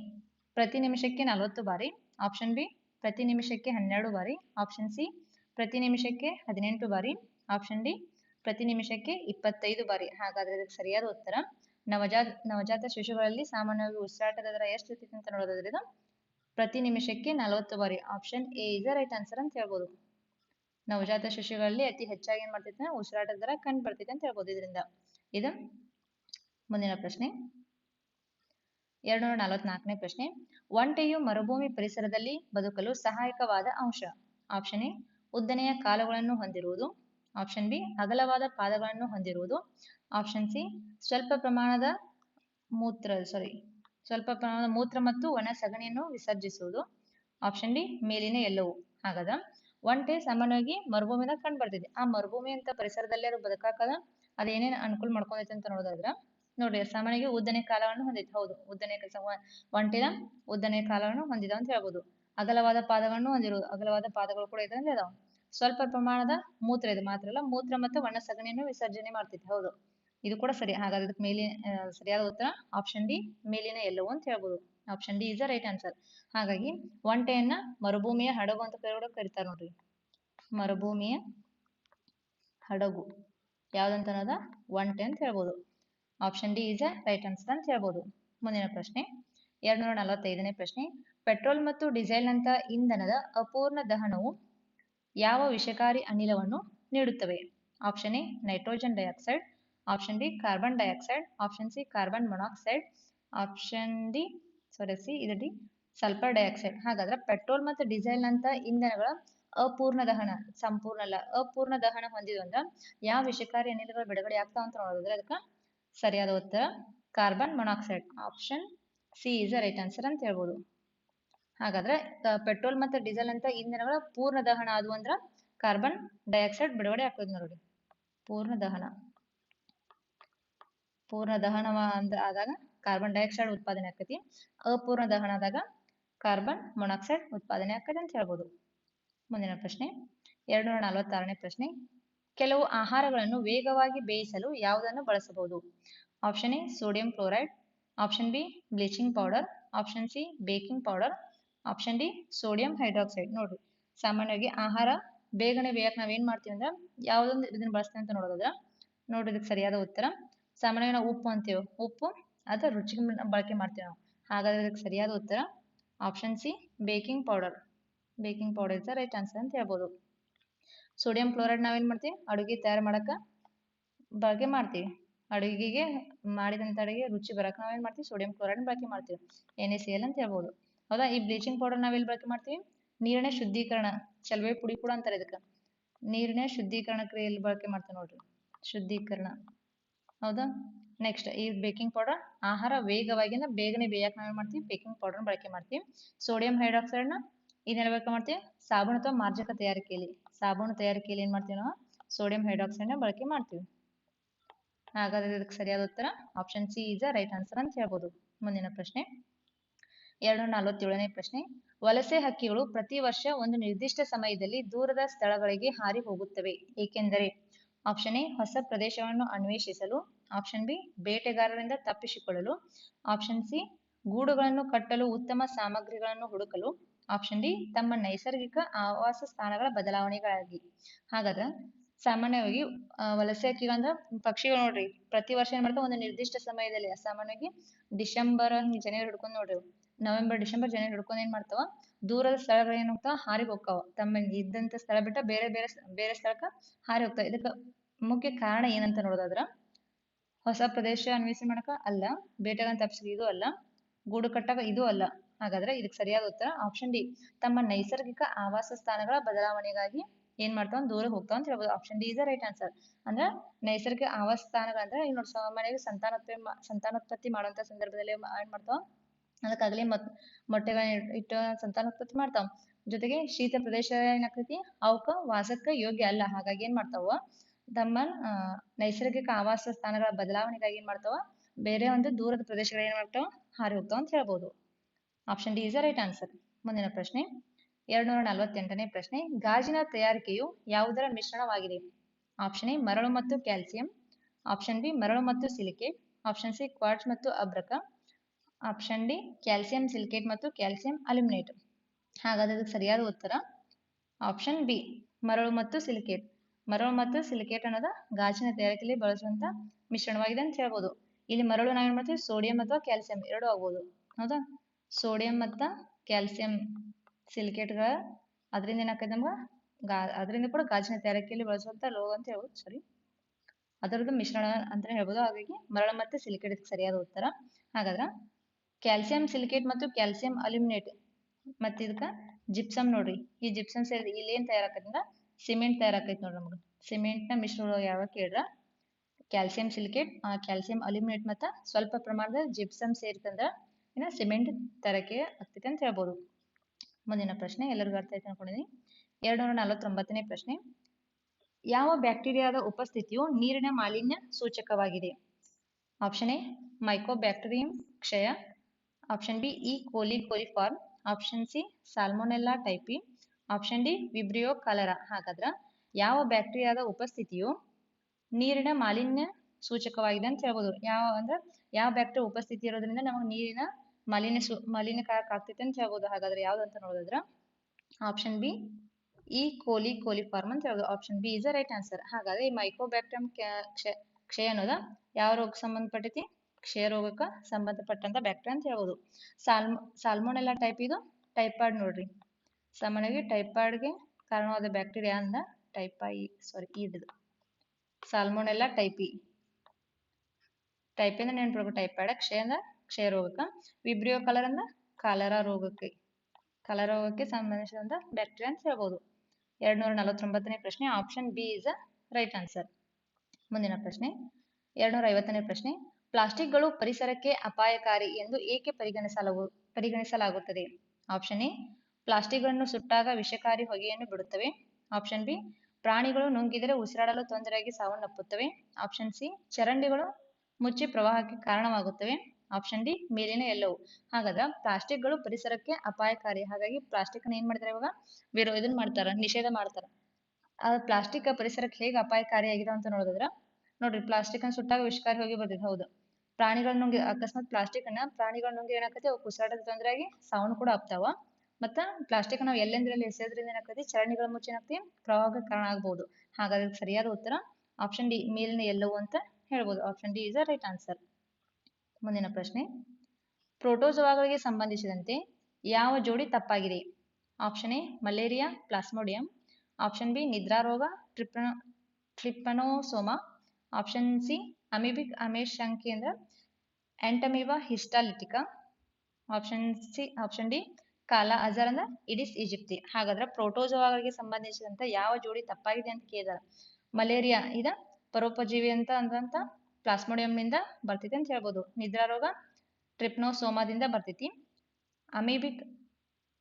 ಪ್ರತಿ ನಿಮಿಷಕ್ಕೆ ನಲವತ್ತು ಬಾರಿ ಆಪ್ಷನ್ ಬಿ ಪ್ರತಿ ನಿಮಿಷಕ್ಕೆ ಹನ್ನೆರಡು ಬಾರಿ ಆಪ್ಷನ್ ಸಿ ಪ್ರತಿ ನಿಮಿಷಕ್ಕೆ ಹದಿನೆಂಟು ಬಾರಿ ಆಪ್ಷನ್ ಡಿ, ಪ್ರತಿ ನಿಮಿಷಕ್ಕೆ ಇಪ್ಪತ್ತೈದು ಬಾರಿ. ಹಾಗಾದ್ರೆ ಇದಕ್ಕೆ ಸರಿಯಾದ ಉತ್ತರ ನವಜಾತ ನವಜಾತ ಶಿಶುಗಳಲ್ಲಿ ಸಾಮಾನ್ಯವಾಗಿ ಉಸಿರಾಟದ ದರ ಎಷ್ಟು ಇರ್ತೈತಿ ಅಂತ ನೋಡೋದಾದ್ರೆ ಇದು ಪ್ರತಿ ನಿಮಿಷಕ್ಕೆ ನಲವತ್ತು ಬಾರಿ. Option A is right answer ಅಂತ ಹೇಳ್ಬೋದು. ನವಜಾತ ಶಿಶುಗಳಲ್ಲಿ ಅತಿ ಹೆಚ್ಚಾಗಿ ಏನ್ ಮಾಡ್ತೈತೆ ಉಸಿರಾಟದ ದರ ಕಂಡು ಬರ್ತೈತೆ ಅಂತ ಹೇಳ್ಬೋದು ಇದರಿಂದ. ಇದು ಮುಂದಿನ ಪ್ರಶ್ನೆ. ಎರಡ್ನೂರ ನಲವತ್ನಾಲ್ಕನೇ ಪ್ರಶ್ನೆ. ಒಂಟೆಯು ಮರುಭೂಮಿ ಪರಿಸರದಲ್ಲಿ ಬದುಕಲು ಸಹಾಯಕವಾದ ಅಂಶ. ಆಪ್ಷನ್ ಎ ಉದ್ದನೆಯ ಕಾಲುಗಳನ್ನು ಹೊಂದಿರುವುದು. ಆಪ್ಷನ್ ಬಿ ಅಗಲವಾದ ಪಾದಗಳನ್ನು ಹೊಂದಿರುವುದು. ಆಪ್ಷನ್ ಸಿ ಸ್ವಲ್ಪ ಪ್ರಮಾಣದ ಮೂತ್ರ ಸಾರಿ ಸ್ವಲ್ಪ ಪ್ರಮಾಣದ ಮೂತ್ರ ಮತ್ತು ಒಣ ಸಗಣಿಯನ್ನು ವಿಸರ್ಜಿಸುವುದು. ಆಪ್ಷನ್ ಡಿ ಮೇಲಿನ ಎಲ್ಲವೂ. ಹಾಗಾದ ಒಂಟೆ ಸಾಮಾನ್ಯವಾಗಿ ಮರುಭೂಮಿದಾಗ ಕಂಡು ಬರ್ತಿದೆ ಆ ಮರುಭೂಮಿ ಅಂತ ಪರಿಸರದಲ್ಲಿ ಅದು ಬದುಕಾಕದ? ಅದೇನೇನು ಅನುಕೂಲ ಮಾಡ್ಕೊಂಡೈತೆ ಅಂತ ನೋಡೋದಾದ್ರ, ನೋಡ್ರಿ, ಸಾಮಾನ್ಯವಾಗಿ ಉದ್ದನೆ ಕಾಲವನ್ನು ಹೊಂದೈತೆ ಹೌದು, ಉದ್ದನೆ ಒಂಟಿನ ಉದ್ದನೆ ಕಾಲವನ್ನು ಹೊಂದಿದ ಅಂತ ಹೇಳ್ಬೋದು. ಅಗಲವಾದ ಪಾದಗಳನ್ನು ಹೊಂದಿರುವುದು ಅಗಲವಾದ ಪಾದಗಳು ಕೂಡ ಇದರಲ್ಲಿ ಅದಾವ. ಸ್ವಲ್ಪ ಪ್ರಮಾಣದ ಮೂತ್ರ ಇದು, ಮಾತ್ರ ಅಲ್ಲ, ಮೂತ್ರ ಮತ್ತು ಒಣ ಸಗಣಿಯನ್ನು ವಿಸರ್ಜನೆ ಮಾಡ್ತಿತ್ತು ಹೌದು. ಇದು ಕೂಡ ಸರಿ, ಹಾಗಾದ್ರೆ ಇದಕ್ಕೆ ಮೇಲಿನ ಸರಿಯಾದ ಉತ್ತರ ಆಪ್ಷನ್ ಡಿ ಮೇಲಿನ ಎಲ್ಲವೂ ಅಂತ ಹೇಳ್ಬೋದು. Option D is a right answer ಹಾಗಾಗಿ ಒಂಟೆಯನ್ನ ಮರುಭೂಮಿಯ ಹಡಗು ಅಂತ ಕೂಡ ಕರಿತಾರೆ ನೋಡ್ರಿ. ಮರುಭೂಮಿಯ ಹಡಗು. ಯಾವ್ದಂತ ಅನ್ನೋದ ಒಂಟೆ ಅಂತ ಹೇಳ್ಬೋದು. Option D is a right answer ಅಂತ ಹೇಳ್ಬೋದು. ಮುಂದಿನ ಪ್ರಶ್ನೆ. ಎರಡ್ನೂರ ನಲವತ್ತೈದನೇ ಪ್ರಶ್ನೆ. ಪೆಟ್ರೋಲ್ ಮತ್ತು ಡೀಸೆಲ್ನಂಥ ಇಂಧನದ ಅಪೂರ್ಣ ದಹನವು ಯಾವ ವಿಷಕಾರಿ ಅನಿಲವನ್ನು ನೀಡುತ್ತವೆ? Option A, nitrogen dioxide. Option B, carbon dioxide. Option C, carbon monoxide. Option D sorry C, ಇದು ಡಿ, ಸಲ್ಫರ್ ಡೈಆಕ್ಸೈಡ್. ಹಾಗಾದ್ರೆ ಪೆಟ್ರೋಲ್ ಮತ್ತು ಡೀಸೆಲ್ನಂಥ ಇಂಧನಗಳ ಅಪೂರ್ಣ ದಹನ, ಸಂಪೂರ್ಣ ಅಲ್ಲ, ಅಪೂರ್ಣ ದಹನ ಹೊಂದಿದ್ವು ಅಂದ್ರೆ ಯಾವ ವಿಷಕಾರಿ ಅನಿಲಗಳು ಬಿಡುಗಡೆ ಆಗ್ತಾವ ಅಂತ ನೋಡಿದ್ರೆ ಅದಕ್ಕೆ ಸರಿಯಾದ ಉತ್ತರ, carbon monoxide. Option C is a right answer ಅಂತ ಹೇಳ್ಬೋದು. ಹಾಗಾದ್ರೆ ಪೆಟ್ರೋಲ್ ಮತ್ತು ಡೀಸೆಲ್ ಅಂತ ಇಂಧನಗಳ ಪೂರ್ಣ ದಹನ ಆದ್ವು ಅಂದ್ರ ಕಾರ್ಬನ್ ಡೈಆಕ್ಸೈಡ್ ಬಿಡುಗಡೆ ಆಗ್ತದೆ ನೋಡಿ ಪೂರ್ಣ ದಹನ. ಪೂರ್ಣ ದಹನ ಆದಾಗ ಕಾರ್ಬನ್ ಡೈಆಕ್ಸೈಡ್ ಉತ್ಪಾದನೆ ಆಕತಿ ಅಪೂರ್ಣ ದಹನ ಆದಾಗ ಕಾರ್ಬನ್ ಮೊನಾಕ್ಸೈಡ್ ಉತ್ಪಾದನೆ ಆಕತಿ ಅಂತ ಹೇಳ್ಬೋದು. ಮುಂದಿನ ಪ್ರಶ್ನೆ ಎರಡು ನೂರ ನಲವತ್ತಾರನೇ ಪ್ರಶ್ನೆ. ಕೆಲವು ಆಹಾರಗಳನ್ನು ವೇಗವಾಗಿ ಬೇಯಿಸಲು ಯಾವುದನ್ನು ಬಳಸಬಹುದು? Option A, sodium chloride. Option B bleaching powder option C baking powder option D sodium hydroxide ನೋಡ್ರಿ ಸಾಮಾನ್ಯವಾಗಿ ಆಹಾರ ಬೇಗನೆ ಬೇಯಕ್ಕೆ ನಾವೇನ್ ಮಾಡ್ತೀವಿ ಅಂದ್ರೆ ಯಾವುದೊಂದು ಇದನ್ನ ಬಳಸ್ತೀವಿ ಅಂತ ನೋಡೋದಾದ್ರೆ ನೋಡ್ರಿ ಇದಕ್ಕೆ ಸರಿಯಾದ ಉತ್ತರ. ಸಾಮಾನ್ಯವಾಗಿ ನಾವು ಉಪ್ಪು ಅಂತೀವಿ. ಉಪ್ಪು ಅಥವಾ ರುಚಿಗೆ ಬಳಕೆ ಮಾಡ್ತೀವಿ ನಾವು. ಹಾಗಾದ್ರೆ ಇದಕ್ಕೆ ಸರಿಯಾದ ಉತ್ತರ. Option C baking powder baking powder is the right answer ಅಂತ ಹೇಳ್ಬೋದು. ಸೋಡಿಯಂ ಕ್ಲೋರೈಡ್ ನಾವೇನ್ ಮಾಡ್ತೀವಿ? ಅಡುಗೆ ತಯಾರು ಮಾಡಕ ಬಳಕೆ ಮಾಡ್ತೀವಿ. ಅಡುಗೆಗೆ ಮಾಡಿದಂತ ಅಡುಗೆ ರುಚಿ ಬರಕ್ ನಾವೇನ್ ಮಾಡ್ತೀವಿ? ಸೋಡಿಯಂ ಕ್ಲೋರೈಡ್ ಬಳಕೆ ಮಾಡ್ತೀವಿ. ಎನ್ ಎ ಸಿ ಎಲ್ ಅಂತ ಹೇಳ್ಬೋದು. ಹೌದಾ? ಈ ಬ್ಲೀಚಿಂಗ್ ಪೌಡರ್ ನಾವೆಲ್ಲಿ ಬಳಕೆ ಮಾಡ್ತೀವಿ? ನೀರಿನ ಶುದ್ಧೀಕರಣ, ಚಲುವೆ ಪುಡಿ ಕೂಡ ಅಂತಾರೆ ಇದಕ್ಕೆ. ನೀರಿನ ಶುದ್ಧೀಕರಣ ಕ್ರಿಯೆಯಲ್ಲಿ ಬಳಕೆ ಮಾಡ್ತೀವಿ ನೋಡ್ರಿ? ಶುದ್ಧೀಕರಣ. ಹೌದಾ? ನೆಕ್ಸ್ಟ್ ಈ ಬೇಕಿಂಗ್ ಪೌಡರ್ ಆಹಾರ ವೇಗವಾಗಿ ಅಂದ್ರೆ ಬೇಗನೆ ಬೇಯಕ್ಕೆ ನಾವೇನ್ ಮಾಡ್ತೀವಿ? ಬೇಕಿಂಗ್ ಪೌಡರ್ ಬಳಕೆ ಮಾಡ್ತೀವಿ. ಸೋಡಿಯಂ ಹೈಡ್ರಾಕ್ಸೈಡ್ನ ಇದನ್ನೆಲ್ಲ ಬಳಕೆ ಮಾಡ್ತೀವಿ? ಸಾಬೂನು ಅಥವಾ ಮಾರ್ಜಕ ತಯಾರಿಕೆಯಲ್ಲಿ. ಸಾಬೂನು ತಯಾರಿಕೆಯಲ್ಲಿ ಏನ್ ಮಾಡ್ತೀವಿ ನಾವು? ಸೋಡಿಯಂ ಹೈಡ್ರಾಕ್ಸೈಡ್ನ ಬಳಕೆ ಮಾಡ್ತೀವಿ. ಹಾಗಾದ್ರೆ ಇದಕ್ಕೆ ಸರಿಯಾದ ಉತ್ತರ option C is right answer ಅಂತ ಹೇಳ್ಬೋದು. ಮುಂದಿನ ಪ್ರಶ್ನೆ. ಎರಡು ನಲವತ್ತೇಳನೇ ಪ್ರಶ್ನೆ. ವಲಸೆ ಹಕ್ಕಿಗಳು ಪ್ರತಿ ವರ್ಷ ಒಂದು ನಿರ್ದಿಷ್ಟ ಸಮಯದಲ್ಲಿ ದೂರದ ಸ್ಥಳಗಳಿಗೆ ಹಾರಿ ಹೋಗುತ್ತವೆ. ಏಕೆಂದರೆ ಆಪ್ಷನ್ ಎ ಹೊಸ ಪ್ರದೇಶವನ್ನು ಅನ್ವೇಷಿಸಲು. ಆಪ್ಷನ್ ಬಿ ಬೇಟೆಗಾರರಿಂದ ತಪ್ಪಿಸಿಕೊಳ್ಳಲು. ಆಪ್ಷನ್ ಸಿ ಗೂಡುಗಳನ್ನು ಕಟ್ಟಲು, ಉತ್ತಮ ಸಾಮಗ್ರಿಗಳನ್ನು ಹುಡುಕಲು. ಆಪ್ಷನ್ ಡಿ ತಮ್ಮ ನೈಸರ್ಗಿಕ ಆವಾಸ ಸ್ಥಾನಗಳ ಬದಲಾವಣೆಗಳಾಗಿ ಹಾಗಾದ್ರೆ ಸಾಮಾನ್ಯವಾಗಿ ವಲಸೆ ಹಕ್ಕಿಗಳಂದ್ರ ಪಕ್ಷಿಗಳು ನೋಡ್ರಿ. ಪ್ರತಿ ವರ್ಷ ಏನ್ ಮಾಡ್ತಾವ? ಒಂದು ನಿರ್ದಿಷ್ಟ ಸಮಯದಲ್ಲಿ, ಸಾಮಾನ್ಯವಾಗಿ ಡಿಸೆಂಬರ್ ಹಿಂಗ್ ಜನವರಿ ಹಿಡ್ಕೊಂಡ್ ನೋಡ್ರಿ. ನವೆಂಬರ್, ಡಿಸೆಂಬರ್, ಜನವರಿ ಹಿಡ್ಕೊಂಡ್ ಏನ್ ಮಾಡ್ತಾವ? ದೂರದ ಸ್ಥಳಗಳು ಏನ್ ಹೋಗ್ತಾವ? ಹಾರಿ ಹೋಗ್ತಾವ. ತಮ್ಮ ಇದ್ದಂತ ಸ್ಥಳ ಬಿಟ್ಟ ಬೇರೆ ಬೇರೆ ಬೇರೆ ಸ್ಥಳಕ್ಕ ಹಾರಿ ಹೋಗ್ತಾವ. ಇದಕ್ಕ ಮುಖ್ಯ ಕಾರಣ ಏನಂತ ನೋಡೋದಾದ್ರ, ಹೊಸ ಪ್ರದೇಶ ಅನ್ವೇಷಣೆ ಮಾಡಕ ಅಲ್ಲ, ಬೇಟೆಗಳನ್ನ ತಪ್ಪಿಸಿ ಇದು ಅಲ್ಲ, ಗೂಡು ಕಟ್ಟಕ ಇದು ಅಲ್ಲ. ಹಾಗಾದ್ರೆ ಇದಕ್ಕೆ ಸರಿಯಾದ ಉತ್ತರ ಆಪ್ಷನ್ ಡಿ ತಮ್ಮ ನೈಸರ್ಗಿಕ ಆವಾಸ ಸ್ಥಾನಗಳ ಬದಲಾವಣೆಗಾಗಿ ಏನ್ ಮಾಡ್ತಾವ? ದೂರ ಹೋಗ್ತಾವ ಅಂತ ಹೇಳ್ಬೋದು. Option D is right answer ಅಂದ್ರ ನೈಸರ್ಗಿಕ ಆವಾಸ ಸ್ಥಾನಗಳಂದ್ರೆ ಈಗ ನೋಡಿ ಸಾಮಾನ್ಯವಾಗಿ ಸಂತಾನೋತ್ಪತ್ತಿ ಸಂತಾನೋತ್ಪತ್ತಿ ಮಾಡುವಂತ ಸಂದರ್ಭದಲ್ಲಿ ಏನ್ ಮಾಡ್ತಾವ? ಅದಕ್ಕಾಗಲಿ ಮತ್ ಮೊಟ್ಟೆಗಳನ್ನ ಇಟ್- ಇಟ್ಟು ಸಂತಾನೋತ್ಪತ್ತಿ ಮಾಡ್ತಾವ. ಜೊತೆಗೆ ಶೀತ ಪ್ರದೇಶ ಏನಾಗ್ತೈತಿ ಅವಕ್ಕ ವಾಸಕ್ಕ ಯೋಗ್ಯ ಅಲ್ಲ. ಹಾಗಾಗಿ ಏನ್ ಮಾಡ್ತಾವ? ತಮ್ಮ ನೈಸರ್ಗಿಕ ಆವಾಸ ಸ್ಥಾನಗಳ ಬದಲಾವಣೆಗಾಗಿ ಏನ್ ಮಾಡ್ತಾವ? ಬೇರೆ ಒಂದು ದೂರದ ಪ್ರದೇಶಗಳ ಏನ್ ಮಾಡ್ತಾವ? ಹಾರಿ ಹೋಗ್ತಾವ ಅಂತ ಹೇಳ್ಬೋದು. Option D is right answer ಮುಂದಿನ ಪ್ರಶ್ನೆ. ಎರಡ್ ನೂರ ನಲವತ್ತೆಂಟನೇ ಪ್ರಶ್ನೆ, ಗಾಜಿನ ತಯಾರಿಕೆಯು ಯಾವುದರ ಮಿಶ್ರಣವಾಗಿದೆ? ಆಪ್ಷನ್ ಎ, ಮರಳು ಮತ್ತು ಕ್ಯಾಲ್ಸಿಯಂ. ಆಪ್ಷನ್ ಬಿ, ಮರಳು ಮತ್ತು ಸಿಲಿಕೇಟ್. ಆಪ್ಷನ್ ಸಿ ಕ್ವಾರ್ಟ್ಸ್ ಮತ್ತು ಅಬ್ರಕ. ಆಪ್ಷನ್ ಡಿ, ಕ್ಯಾಲ್ಸಿಯಂ, ಸಿಲಿಕೇಟ್ ಮತ್ತು ಕ್ಯಾಲ್ಸಿಯಂ ಅಲ್ಯುಮಿನೇಟ್. ಹಾಗಾದ್ರೆ ಅದಕ್ಕೆ ಸರಿಯಾದ ಉತ್ತರ? ಆಪ್ಷನ್ ಬಿ, ಮರಳು ಮತ್ತು ಸಿಲಿಕೇಟ್. ಮರಳು ಮತ್ತು ಸಿಲಿಕೇಟ್ ಅನ್ನೋದು ಗಾಜಿನ ತಯಾರಿಕೆಯಲ್ಲಿ ಬಳಸುವಂತ ಮಿಶ್ರಣವಾಗಿದೆ ಅಂತ ಹೇಳ್ಬೋದು. ಇಲ್ಲಿ ಮರಳು ನಾವೇನ್ ಮಾಡ್ತೀವಿ? ಸೋಡಿಯಂ ಅಥವಾ ಕ್ಯಾಲ್ಸಿಯಂ ಎರಡು ಆಗ್ಬೋದು. ಹೌದಾ? ಸೋಡಿಯಂ ಮತ್ತು ಕ್ಯಾಲ್ಸಿಯಂ ಸಿಲಿಕೇಟ್ಗಳ ಅದರಿಂದ ಏನಾಗ್ತದೆ ನಮ್ಗೆ ಗಾ, ಅದರಿಂದ ಕೂಡ ಗಾಜಿನ ತಯಾರಿಕೆಯಲ್ಲಿ ಬಳಸುವಂಥ ಲೋಹ ಅಂತ ಹೇಳ್ಬೋದು ಸಾರಿ ಅದರದ್ದು ಮಿಶ್ರಣ ಅಂತ ಹೇಳ್ಬೋದು, ಹಾಗಾಗಿ ಮರಳು ಮತ್ತು ಸಿಲಿಕೇಟ್ ಸರಿಯಾದ ಉತ್ತರ. ಹಾಗಾದ್ರೆ ಕ್ಯಾಲ್ಸಿಯಂ ಸಿಲಿಕೇಟ್ ಮತ್ತು ಕ್ಯಾಲ್ಸಿಯಂ ಅಲ್ಯೂಮಿನೇಟ್ ಮತ್ತು ಇದಕ್ಕೆ ಜಿಪ್ಸಮ್ ನೋಡ್ರಿ. ಈ ಜಿಪ್ಸಮ್ ಸೇರಿ ಇಲ್ಲಿ ಏನು ತಯಾರಾಕೈತಿ ಸಿಮೆಂಟ್ ತಯಾರಾಕೈತಿ ನೋಡ್ರಿ ನಮ್ಗೆ. ಸಿಮೆಂಟ್ನ ನ ಯಾವಾಗ ಯಾವ ಕೇಳ್ರ? ಕ್ಯಾಲ್ಸಿಯಂ ಸಿಲಿಕೇಟ್ ಕ್ಯಾಲ್ಸಿಯಂ ಅಲ್ಯೂಮಿನೇಟ್ ಮತ್ತು ಸ್ವಲ್ಪ ಪ್ರಮಾಣದ ಜಿಪ್ಸಮ್ ಸೇರಿತಂದ್ರೆ ಇನ್ನು ಸಿಮೆಂಟ್ ತಯಾರಿಕೆ ಆಗ್ತೈತಿ ಅಂತ ಹೇಳ್ಬೋದು. ಮುಂದಿನ ಪ್ರಶ್ನೆ, ಎಲ್ಲರಿಗೂ ಅರ್ಥ ಆಯ್ತು ಅನ್ಕೊಂಡಿದ್ದೀನಿ ಎರಡು ನೂರ ನಲವತ್ತೊಂಬತ್ತನೇ ಪ್ರಶ್ನೆ. ಯಾವ ಬ್ಯಾಕ್ಟೀರಿಯಾದ ಉಪಸ್ಥಿತಿಯು ನೀರಿನ ಮಾಲಿನ್ಯ ಸೂಚಕವಾಗಿದೆ? ಆಪ್ಷನ್ ಎ ಮೈಕೋ ಬ್ಯಾಕ್ಟೀರಿಯಂ ಕ್ಷಯ. Option B E coli coliform. Option C salmonella typhi option D, vibrio cholera. ಹಾಗಾದ್ರ ಯಾವ ಬ್ಯಾಕ್ಟೀರಿಯಾದ ಉಪಸ್ಥಿತಿಯು ನೀರಿನ ಮಾಲಿನ್ಯ ಸೂಚಕವಾಗಿದೆ ಅಂತ ಹೇಳ್ಬೋದು. ಯಾವ, ಅಂದ್ರೆ ಯಾವ ಬ್ಯಾಕ್ಟೀರಿಯಾ ಉಪಸ್ಥಿತಿ ಇರೋದ್ರಿಂದ ನಮಗೆ ನೀರಿನ ಮಾಲಿನ್ಯ ಸು ಮಾಲಿನ್ಯಕಾರಕ ಆಗ್ತೈತೆ ಅಂತ ಹೇಳ್ಬೋದು? ಹಾಗಾದ್ರೆ ಯಾವ್ದು ಅಂತ ನೋಡೋದಾದ್ರ ಆಪ್ಷನ್ ಬಿ ಈ ಕೋಲಿ, ಕೋಲಿಫಾರ್ಮ್ ಅಂತ ಹೇಳೋದು option B is right answer ಹಾಗಾದ್ರೆ ಈ ಮೈಕೋಬ್ಯಾಕ್ಟೀರಿಯಂ ಕ್ಷಯ ಅನ್ನೋದ ಯಾವ ರೋಗಕ್ಕೆ ಸಂಬಂಧಪಟ್ಟೈತಿ? ಕ್ಷಯ ರೋಗಕ್ಕೆ ಸಂಬಂಧಪಟ್ಟಂತ ಬ್ಯಾಕ್ಟೀರಿಯಾ ಅಂತ ಹೇಳ್ಬೋದು. ಸಾಲ್ಮ ಎಲ್ಲ ಟೈಪ್ ಇದು? ಟೈಫಾಯ್ಡ್ ನೋಡ್ರಿ. ಸಾಮಾನ್ಯವಾಗಿ ಟೈಪಾಯ್ಡ್ಗೆ ಕಾರಣವಾದ ಬ್ಯಾಕ್ಟೀರಿಯಾ ಅಂದ ಟೈಪಾಯಿ ಸಾರಿ ಇದು ಸಾಲ್ಮೋನ್ ಟೈಪಿ ಟೈಪ್ ಅಂದ್ರೆ ನೆನ್ಪಿಡ್ಬೇಕು. ಟೈಫಾಯ್ಡ್ ಕ್ಷಯ ಅಂದ್ರ ಕ್ಷಯ ರೋಗಕ್ಕೆ, ವಿಬ್ರಿಯೋ ಕಲರ್ ಅಂದ್ರ ಕಾಲರಾ ರೋಗಕ್ಕೆ ಕಾಲರೋಗಕ್ಕೆ ಸಂಬಂಧಿಸಿದಂತ ಬ್ಯಾಕ್ಟೀರಿಯಾ ಅಂತ ಹೇಳ್ಬೋದು. ಎರಡ್ ನೂರ ನಲವತ್ತೊಂಬತ್ತನೇ ಪ್ರಶ್ನೆ option B is a right answer ಮುಂದಿನ ಪ್ರಶ್ನೆ ಎರಡ್ ನೂರ ಐವತ್ತನೇ ಪ್ರಶ್ನೆ ಪ್ಲಾಸ್ಟಿಕ್ಗಳು ಪರಿಸರಕ್ಕೆ ಅಪಾಯಕಾರಿ ಎಂದು ಏಕೆ ಪರಿಗಣಿಸಲಾಗು ಪರಿಗಣಿಸಲಾಗುತ್ತದೆ? ಆಪ್ಷನ್ ಎ ಪ್ಲಾಸ್ಟಿಕ್ಗಳನ್ನು ಸುಟ್ಟಾಗ ವಿಷಕಾರಿ ಹೊಗೆಯನ್ನು ಬಿಡುತ್ತವೆ. ಆಪ್ಷನ್ ಬಿ ಪ್ರಾಣಿಗಳು ನುಂಗಿದರೆ ಉಸಿರಾಡಲು ತೊಂದರೆಯಾಗಿ ಸಾವನ್ನಪ್ಪುತ್ತವೆ. ಆಪ್ಷನ್ ಸಿ ಚರಂಡಿಗಳು ಮುಚ್ಚಿ ಪ್ರವಾಹಕ್ಕೆ ಕಾರಣವಾಗುತ್ತವೆ. ಆಪ್ಷನ್ ಡಿ ಮೇಲಿನ ಎಲ್ಲವೂ. ಹಾಗಾದ್ರೆ ಪ್ಲಾಸ್ಟಿಕ್ಗಳು ಪರಿಸರಕ್ಕೆ ಅಪಾಯಕಾರಿ. ಹಾಗಾಗಿ ಪ್ಲಾಸ್ಟಿಕ್ ಏನ್ ಮಾಡ್ತಾರೆ ಇವಾಗ? ವಿರೋ ಇದನ್ನ ಮಾಡ್ತಾರ, ನಿಷೇಧ ಮಾಡ್ತಾರ. ಆ ಪ್ಲಾಸ್ಟಿಕ್ ಪರಿಸರಕ್ಕೆ ಹೇಗೆ ಅಪಾಯಕಾರಿಯಾಗಿದೆ ಅಂತ ನೋಡಿದ್ರ ನೋಡ್ರಿ ಪ್ಲಾಸ್ಟಿಕ್ ಅನ್ನ ಸುಟ್ಟಾಗ ವಿಷಕಾರಿ ಹೋಗಿ ಬರ್ತಿದ್ ಹೌದು. ಪ್ರಾಣಿಗಳ ನುಂಗಿ, ಅಕಸ್ಮಾತ್ ಪ್ಲಾಸ್ಟಿಕ್ ಅನ್ನ ಪ್ರಾಣಿಗಳ ನುಂಗಿ ಏನಾಕತಿ, ಅವು ಉಸಿರಾಟದ ತೊಂದ್ರೆ ಆಗಿ ಸೌಂಡ್ ಕೂಡ ಆಗ್ತಾವ. ಮತ್ತ ಪ್ಲಾಸ್ಟಿಕ್ ನಾವು ಎಲ್ಲೆಂದ್ರಲ್ಲಿ ಎಸೆಯೋದ್ರಿಂದ ಏನಾಕತಿ ಚರಣಿಗಳ ಮುಚ್ಚಿ ಏನಾಗ್ತಿ, ಪ್ರವಾಹಕ್ಕೆ ಕಾರಣ ಆಗ್ಬಹುದು ಹಾಗಾದ್ರೆ ಸರಿಯಾದ ಉತ್ತರ ಆಪ್ಷನ್ ಡಿ ಮೇಲಿನ ಎಲ್ಲವೂ ಅಂತ ಹೇಳ್ಬೋದು. Option D is a right answer ಮುಂದಿನ ಪ್ರಶ್ನೆ. ಪ್ರೋಟೋಜೋವಾಗಳಿಗೆ ಸಂಬಂಧಿಸಿದಂತೆ ಯಾವ ಜೋಡಿ ತಪ್ಪಾಗಿದೆ? Option A, malaria, plasmodium. Option B, ನಿದ್ರಾರೋಗ ಟ್ರಿಪ್ನೋ trypanosoma. Option C, amoebic ಅಮೇಶಂಕೇಂದ್ರ entamoeba histolytica. Option C, option D, kala azar ಅಂದ್ರೆ ಇಡಿಸ್ ಈಜಿಪ್ತಿ. ಹಾಗಾದ್ರೆ ಪ್ರೋಟೋಜೋವಾಗಳಿಗೆ ಸಂಬಂಧಿಸಿದಂತೆ ಯಾವ ಜೋಡಿ ತಪ್ಪಾಗಿದೆ ಅಂತ ಕೇಳಿದಾರೆ. ಮಲೇರಿಯಾ ಇದ, ಪರೋಪಜೀವಿ ಅಂತ ಅಂದಂತ ಪ್ಲಾಸ್ಮೋಡಿಯಂನಿಂದ ಬರ್ತೈತಿ ಅಂತ ಹೇಳ್ಬೋದು. ನಿದ್ರಾರೋಗ, ಟ್ರಿಪ್ನೋಸೋಮಾದಿಂದ ಬರ್ತೈತಿ. ಅಮೀಬಿಕ್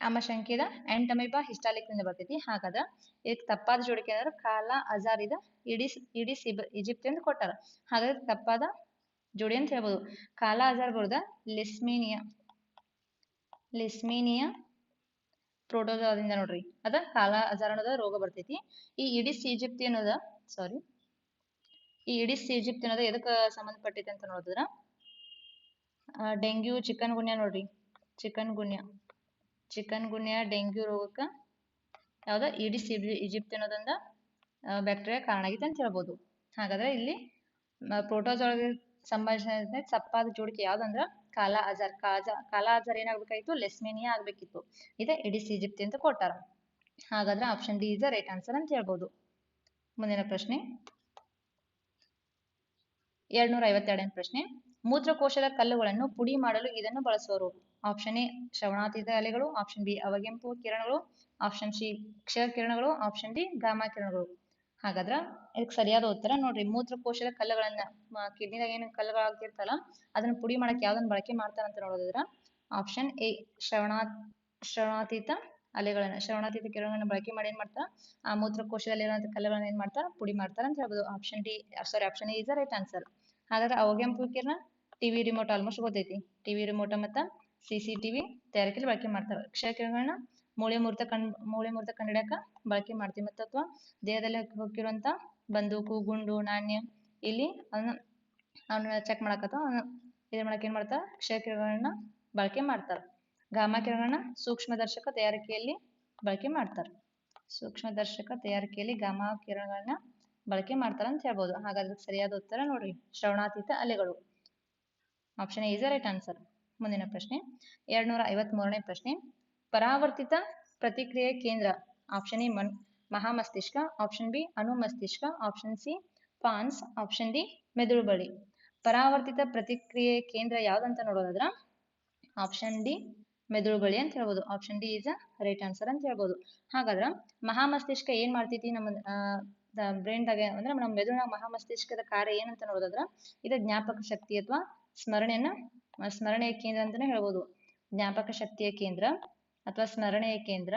ಅಮಶಂಕಿದ ಆಂಟಮೀಬಾ ಹಿಸ್ಟಾಲಿಕ್ನಿಂದ ಬರ್ತೈತಿ. ಹಾಗಾದ್ರೆ ಇದಕ್ಕೆ ತಪ್ಪಾದ ಜೋಡಿಕೆ ಅಂದ್ರೆ ಕಾಲ ಅಜಾರ್ ಇದ ಇಡಿಸ್ ಇಡಿಸ್ ಈಜಿಪ್ಟ್ ಅಂತ ಕೊಟ್ಟಾರ ಹಾಗಾದ್ರೆ ತಪ್ಪಾದ ಜೋಡಿ ಅಂತ ಹೇಳ್ಬೋದು. ಕಾಲ ಅಜಾರ್ ಬರುದ ಲಿಸ್ಮೀನಿಯಾ ಲಿಸ್ಮೀನಿಯಾ ಪ್ರೋಟೋಜಾದಿಂದ ನೋಡ್ರಿ. ಅದ ಕಾಲ ಅಜಾರ್ ಅನ್ನೋದ ರೋಗ ಬರ್ತೈತಿ. ಈ ಇಡಿಸ್ ಈಜಿಪ್ತಿ ಅನ್ನೋದ ಸಾರಿ ಈ ಇಡಿಸ್ ಈಜಿಪ್ಟ್ ಅನ್ನೋದು ಎದಕ್ಕೆ ಸಂಬಂಧಪಟ್ಟಿದೆ ಅಂತ ನೋಡಿದ್ರ ಡೆಂಗ್ಯೂ, ಚಿಕನ್ ಗುನ್ಯಾ ನೋಡ್ರಿ. Chikungunya. Chikungunya, dengue ರೋಗಕ್ಕ ಯಾವ್ದ ಇಡಿಸ್ ಈಜಿಪ್ಟ್ ಅನ್ನೋದೊಂದ ಬ್ಯಾಕ್ಟೀರಿಯಾ ಕಾರಣ ಆಗೈತೆ ಅಂತ ಹೇಳ್ಬೋದು. ಹಾಗಾದ್ರೆ ಇಲ್ಲಿ ಪ್ರೋಟೋಸೊಳಗೆ ಸಂಭಾಷಣೆ ಸಪ್ಪಾದ ಜೋಡಿಕೆ ಯಾವ್ದಂದ್ರ, ಕಾಲ ಅಜಾರ್ ಕಾಜಾ, ಕಾಲ ಅಜಾರ್ ಏನಾಗ್ಬೇಕಾಗಿತ್ತು? ಲೆಸ್ಮೇನಿಯಾ ಆಗ್ಬೇಕಿತ್ತು. ಇದೆ ಇಡಿಸ್ ಈಜಿಪ್ಟ್ ಅಂತ ಕೊಟ್ಟಾರ. ಹಾಗಾದ್ರೆ option D is right answer ಅಂತ ಹೇಳ್ಬೋದು. ಮುಂದಿನ ಪ್ರಶ್ನೆ. ಎರಡ್ನೂರ ಐವತ್ತೆರಡನೇ ಪ್ರಶ್ನೆ. ಮೂತ್ರಕೋಶದ ಕಲ್ಲುಗಳನ್ನು ಪುಡಿ ಮಾಡಲು ಇದನ್ನು ಬಳಸುವರು ಆಪ್ಷನ್ ಎ, ಶ್ರವಣಾತೀತ ಅಲೆಗಳು ಆಪ್ಷನ್ ಬಿ, ಅವಗೆಂಪು ಕಿರಣಗಳು. ಆಪ್ಷನ್ ಸಿ ಕ್ಷ ಕಿರಣಗಳು. ಆಪ್ಷನ್ ಡಿ, ಗಾಮಾ ಕಿರಣಗಳು. ಹಾಗಾದ್ರ ಇದಕ್ಕೆ ಸರಿಯಾದ ಉತ್ತರ ನೋಡ್ರಿ. ಮೂತ್ರಕೋಶದ ಕಲ್ಲುಗಳನ್ನ ಕಿಡ್ನಿದಾಗ ಏನು ಕಲ್ಲುಗಳಾಗ್ತಿರ್ತಲ್ಲ, ಅದನ್ನ ಪುಡಿ ಮಾಡಕ್ ಯಾವ್ದನ್ನ ಬಳಕೆ ಮಾಡ್ತಾರಂತ ನೋಡೋದ್ರ ಆಪ್ಷನ್ ಎ, ಶ್ರವಣಾ, ಶ್ರವಣಾತೀತ. ಅಲೆಗಳನ್ನ ಶ್ರವಣಾತೀತ ಕಿರಣಗಳನ್ನ ಬಳಕೆ ಮಾಡಿ ಏನ್ ಮಾಡ್ತಾರ ಆ ಮೂತ್ರಕೋಶದಲ್ಲಿ ಇರುವಂತ ಕಲ್ಲುಗಳನ್ನ ಏನ್ ಮಾಡ್ತಾರ ಪುಡಿ ಮಾಡ್ತಾರ ಅಂತ ಹೇಳ್ಬೋದು option D sorry option is right answer ಹಾಗಾದ್ರೆ ಅವಗೆಂಪು ಕಿರಣ ಟಿವಿ ರಿಮೋಟ್ ಆಲ್ಮೋಸ್ಟ್ ಗೊತ್ತೈತಿ. ಟಿವಿ ರಿಮೋಟ್ ಮತ್ತ ಸಿ ಸಿ ಟಿವಿ ತಯಾರಿಕೆಯಲ್ಲಿ ಬಳಕೆ ಮಾಡ್ತಾರ. ಕ್ಷಯ ಕಿರಣಗಳನ್ನ ಮೂಳೆ ಮುರಿತ ಕಂಡ್ ಮೂಳೆ ಮುರಿತ ಕಂಡಿಡ್ಯಾಕ ಬಳಕೆ ಮಾಡ್ತೀವಿ ಮತ್ತು ಅಥವಾ ದೇಹದಲ್ಲಿ ಹೋಗಿರುವಂತ ಬಂದೂಕು, ಗುಂಡು, ನಾಣ್ಯ, ಇಲ್ಲಿ ಅದನ್ನ ಅವನ್ನ ಚೆಕ್ ಮಾಡಕತ್ತ ಇದ್ ಮಾಡಕ್ ಏನ್ ಮಾಡ್ತಾರ? ಕ್ಷಯ ಕಿರಣಗಳನ್ನ ಬಳಕೆ ಮಾಡ್ತಾರ. ಗಾಮಾ ಕಿರಣಗಳನ್ನ ಸೂಕ್ಷ್ಮದರ್ಶಕ ತಯಾರಿಕೆಯಲ್ಲಿ ಬಳಕೆ ಮಾಡ್ತಾರೆ. ಸೂಕ್ಷ್ಮದರ್ಶಕ ತಯಾರಿಕೆಯಲ್ಲಿ ಗಾಮಾ ಕಿರಣಗಳನ್ನ ಬಳಕೆ ಮಾಡ್ತಾರೆ ಅಂತ ಹೇಳ್ಬೋದು. ಹಾಗಾದ್ರೆ ಸರಿಯಾದ ಉತ್ತರ ನೋಡ್ರಿ. ಶ್ರವಣಾತೀತ ಅಲೆಗಳು. ಆಪ್ಷನ್ ಈಸ್ ರೈಟ್ ಆನ್ಸರ್ ಮುಂದಿನ ಪ್ರಶ್ನೆ. ಎರಡ್ನೂರ ಐವತ್ತ್ ಮೂರನೇ ಪ್ರಶ್ನೆ. ಪರಾವರ್ತಿತ ಪ್ರತಿಕ್ರಿಯೆ ಕೇಂದ್ರ. ಆಪ್ಷನ್ ಎ ಮನ್, ಮಹಾಮಸ್ತಿಷ್ಕ. Option B ಅನುಮಸ್ತಿಷ್ಕ option C pons. Option D ಮೆದುಳು ಬಳಿ. ಪರಾವರ್ತಿತ ಪ್ರತಿಕ್ರಿಯೆ ಕೇಂದ್ರ ಯಾವ್ದಂತ ನೋಡೋದಾದ್ರ? ಆಪ್ಷನ್ ಡಿ ಮೆದುಳು ಬಳಿ ಅಂತ ಹೇಳ್ಬೋದು. Option D is right answer ಅಂತ ಹೇಳ್ಬೋದು. ಹಾಗಾದ್ರೆ ಮಹಾಮಸ್ತಿಷ್ಕ ಏನ್ ಮಾಡ್ತೈತಿ? ನಮ್ಮ ಬ್ರೈನ್ದಾಗ ಅಂದ್ರೆ ನಮ್ಮ ಮೆದುಳಿನಾಗ ಮಹಾಮಸ್ತಿಷ್ಕದ ಕಾರ್ಯ ಏನಂತ ನೋಡೋದಾದ್ರ ಇದು ಜ್ಞಾಪಕ ಶಕ್ತಿ ಅಥವಾ ಸ್ಮರಣೆಯನ್ನ, ಸ್ಮರಣೆಯ ಕೇಂದ್ರ ಅಂತಾನೆ ಹೇಳ್ಬೋದು. ಜ್ಞಾಪಕ ಶಕ್ತಿಯ ಕೇಂದ್ರ ಅಥವಾ ಸ್ಮರಣೆಯ ಕೇಂದ್ರ,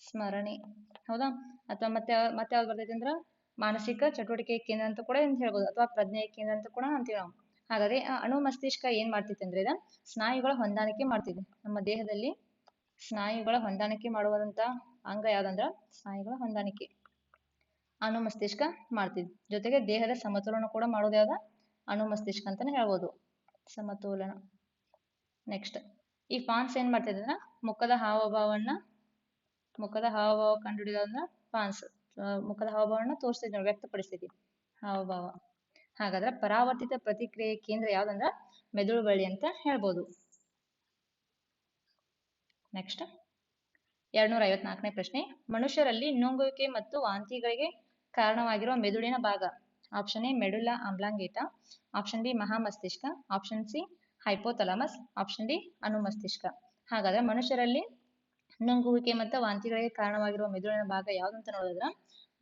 ಸ್ಮರಣೆ, ಹೌದಾ? ಅಥವಾ ಮತ್ತೆ ಮತ್ತೆ ಯಾವ್ದು ಬರ್ತೈತಿ ಅಂದ್ರ ಮಾನಸಿಕ ಚಟುವಟಿಕೆ ಕೇಂದ್ರ ಅಂತ ಕೂಡ ಅಂತ ಹೇಳ್ಬೋದು ಅಥವಾ ಪ್ರಜ್ಞೆಯ ಕೇಂದ್ರ ಅಂತ ಕೂಡ ಅಂತೀವಿ ನಾವು. ಹಾಗಾದ್ರೆ, ಆ ಅಣು ಮಸ್ತಿಷ್ಕ ಏನ್ ಮಾಡ್ತಿತ್ತು ಅಂದ್ರೆ ಸ್ನಾಯುಗಳ ಹೊಂದಾಣಿಕೆ ಮಾಡ್ತಿದೆ ನಮ್ಮ ದೇಹದಲ್ಲಿ ಸ್ನಾಯುಗಳ ಹೊಂದಾಣಿಕೆ ಮಾಡುವಂತ ಅಂಗ ಯಾವ್ದಂದ್ರ, ಸ್ನಾಯುಗಳ ಹೊಂದಾಣಿಕೆ ಅಣು ಮಸ್ತಿಷ್ಕ ಮಾಡ್ತಿದ್ವಿ. ಜೊತೆಗೆ ದೇಹದ ಸಮತೋಲನ ಕೂಡ ಮಾಡೋದು ಯಾವ್ದ? ಅಣು ಮಸ್ತಿಷ್ಕ ಅಂತಾನೆ ಹೇಳ್ಬೋದು. ಸಮತೋಲನ. ನೆಕ್ಸ್ಟ್ ಈ ಫಾನ್ಸ್ ಏನ್ ಮಾಡ್ತಿದ್ರ ಮುಖದ ಹಾವಭಾವನ್ನ ಮುಖದ ಹಾವಭಾವ ಕಂಡುಹಿಡಿಯೋದನ್ನ ಫಾನ್ಸ್ ಮುಖದ ಹಾವಭಾವನ ತೋರಿಸ್ತಿದ್ವಿ ವ್ಯಕ್ತಪಡಿಸ್ತಿದ್ವಿ ಹಾವಭಾವ. ಹಾಗಾದ್ರೆ ಪರಾವರ್ತಿತ ಪ್ರತಿಕ್ರಿಯೆ ಕೇಂದ್ರ ಯಾವ್ದಂದ್ರ? ಮೆದುಳು ಬಳ್ಳಿ ಅಂತ ಹೇಳ್ಬೋದು. ನೆಕ್ಸ್ಟ್ ಎರಡ್ನೂರ ಐವತ್ನಾಲ್ಕನೇ ಪ್ರಶ್ನೆ. ಮನುಷ್ಯರಲ್ಲಿ ನುಂಗುವಿಕೆ ಮತ್ತು ವಾಂತಿಗಳಿಗೆ ಕಾರಣವಾಗಿರುವ ಮೆದುಳಿನ ಭಾಗ. Option A medulla oblongata. Option B, ಮಹಾಮಸ್ತಿಷ್ಕ. Option C, hypothalamus. Option D ಅನುಮಸ್ತಿಷ್ಕ ಹಾಗಾದ್ರೆ ಮನುಷ್ಯರಲ್ಲಿ ನುಂಗುವಿಕೆ ಮತ್ತು ವಾಂತಿಗಳಿಗೆ ಕಾರಣವಾಗಿರುವ ಮೆದುಳಿನ ಭಾಗ ಯಾವ್ದಂತ ನೋಡಿದ್ರ?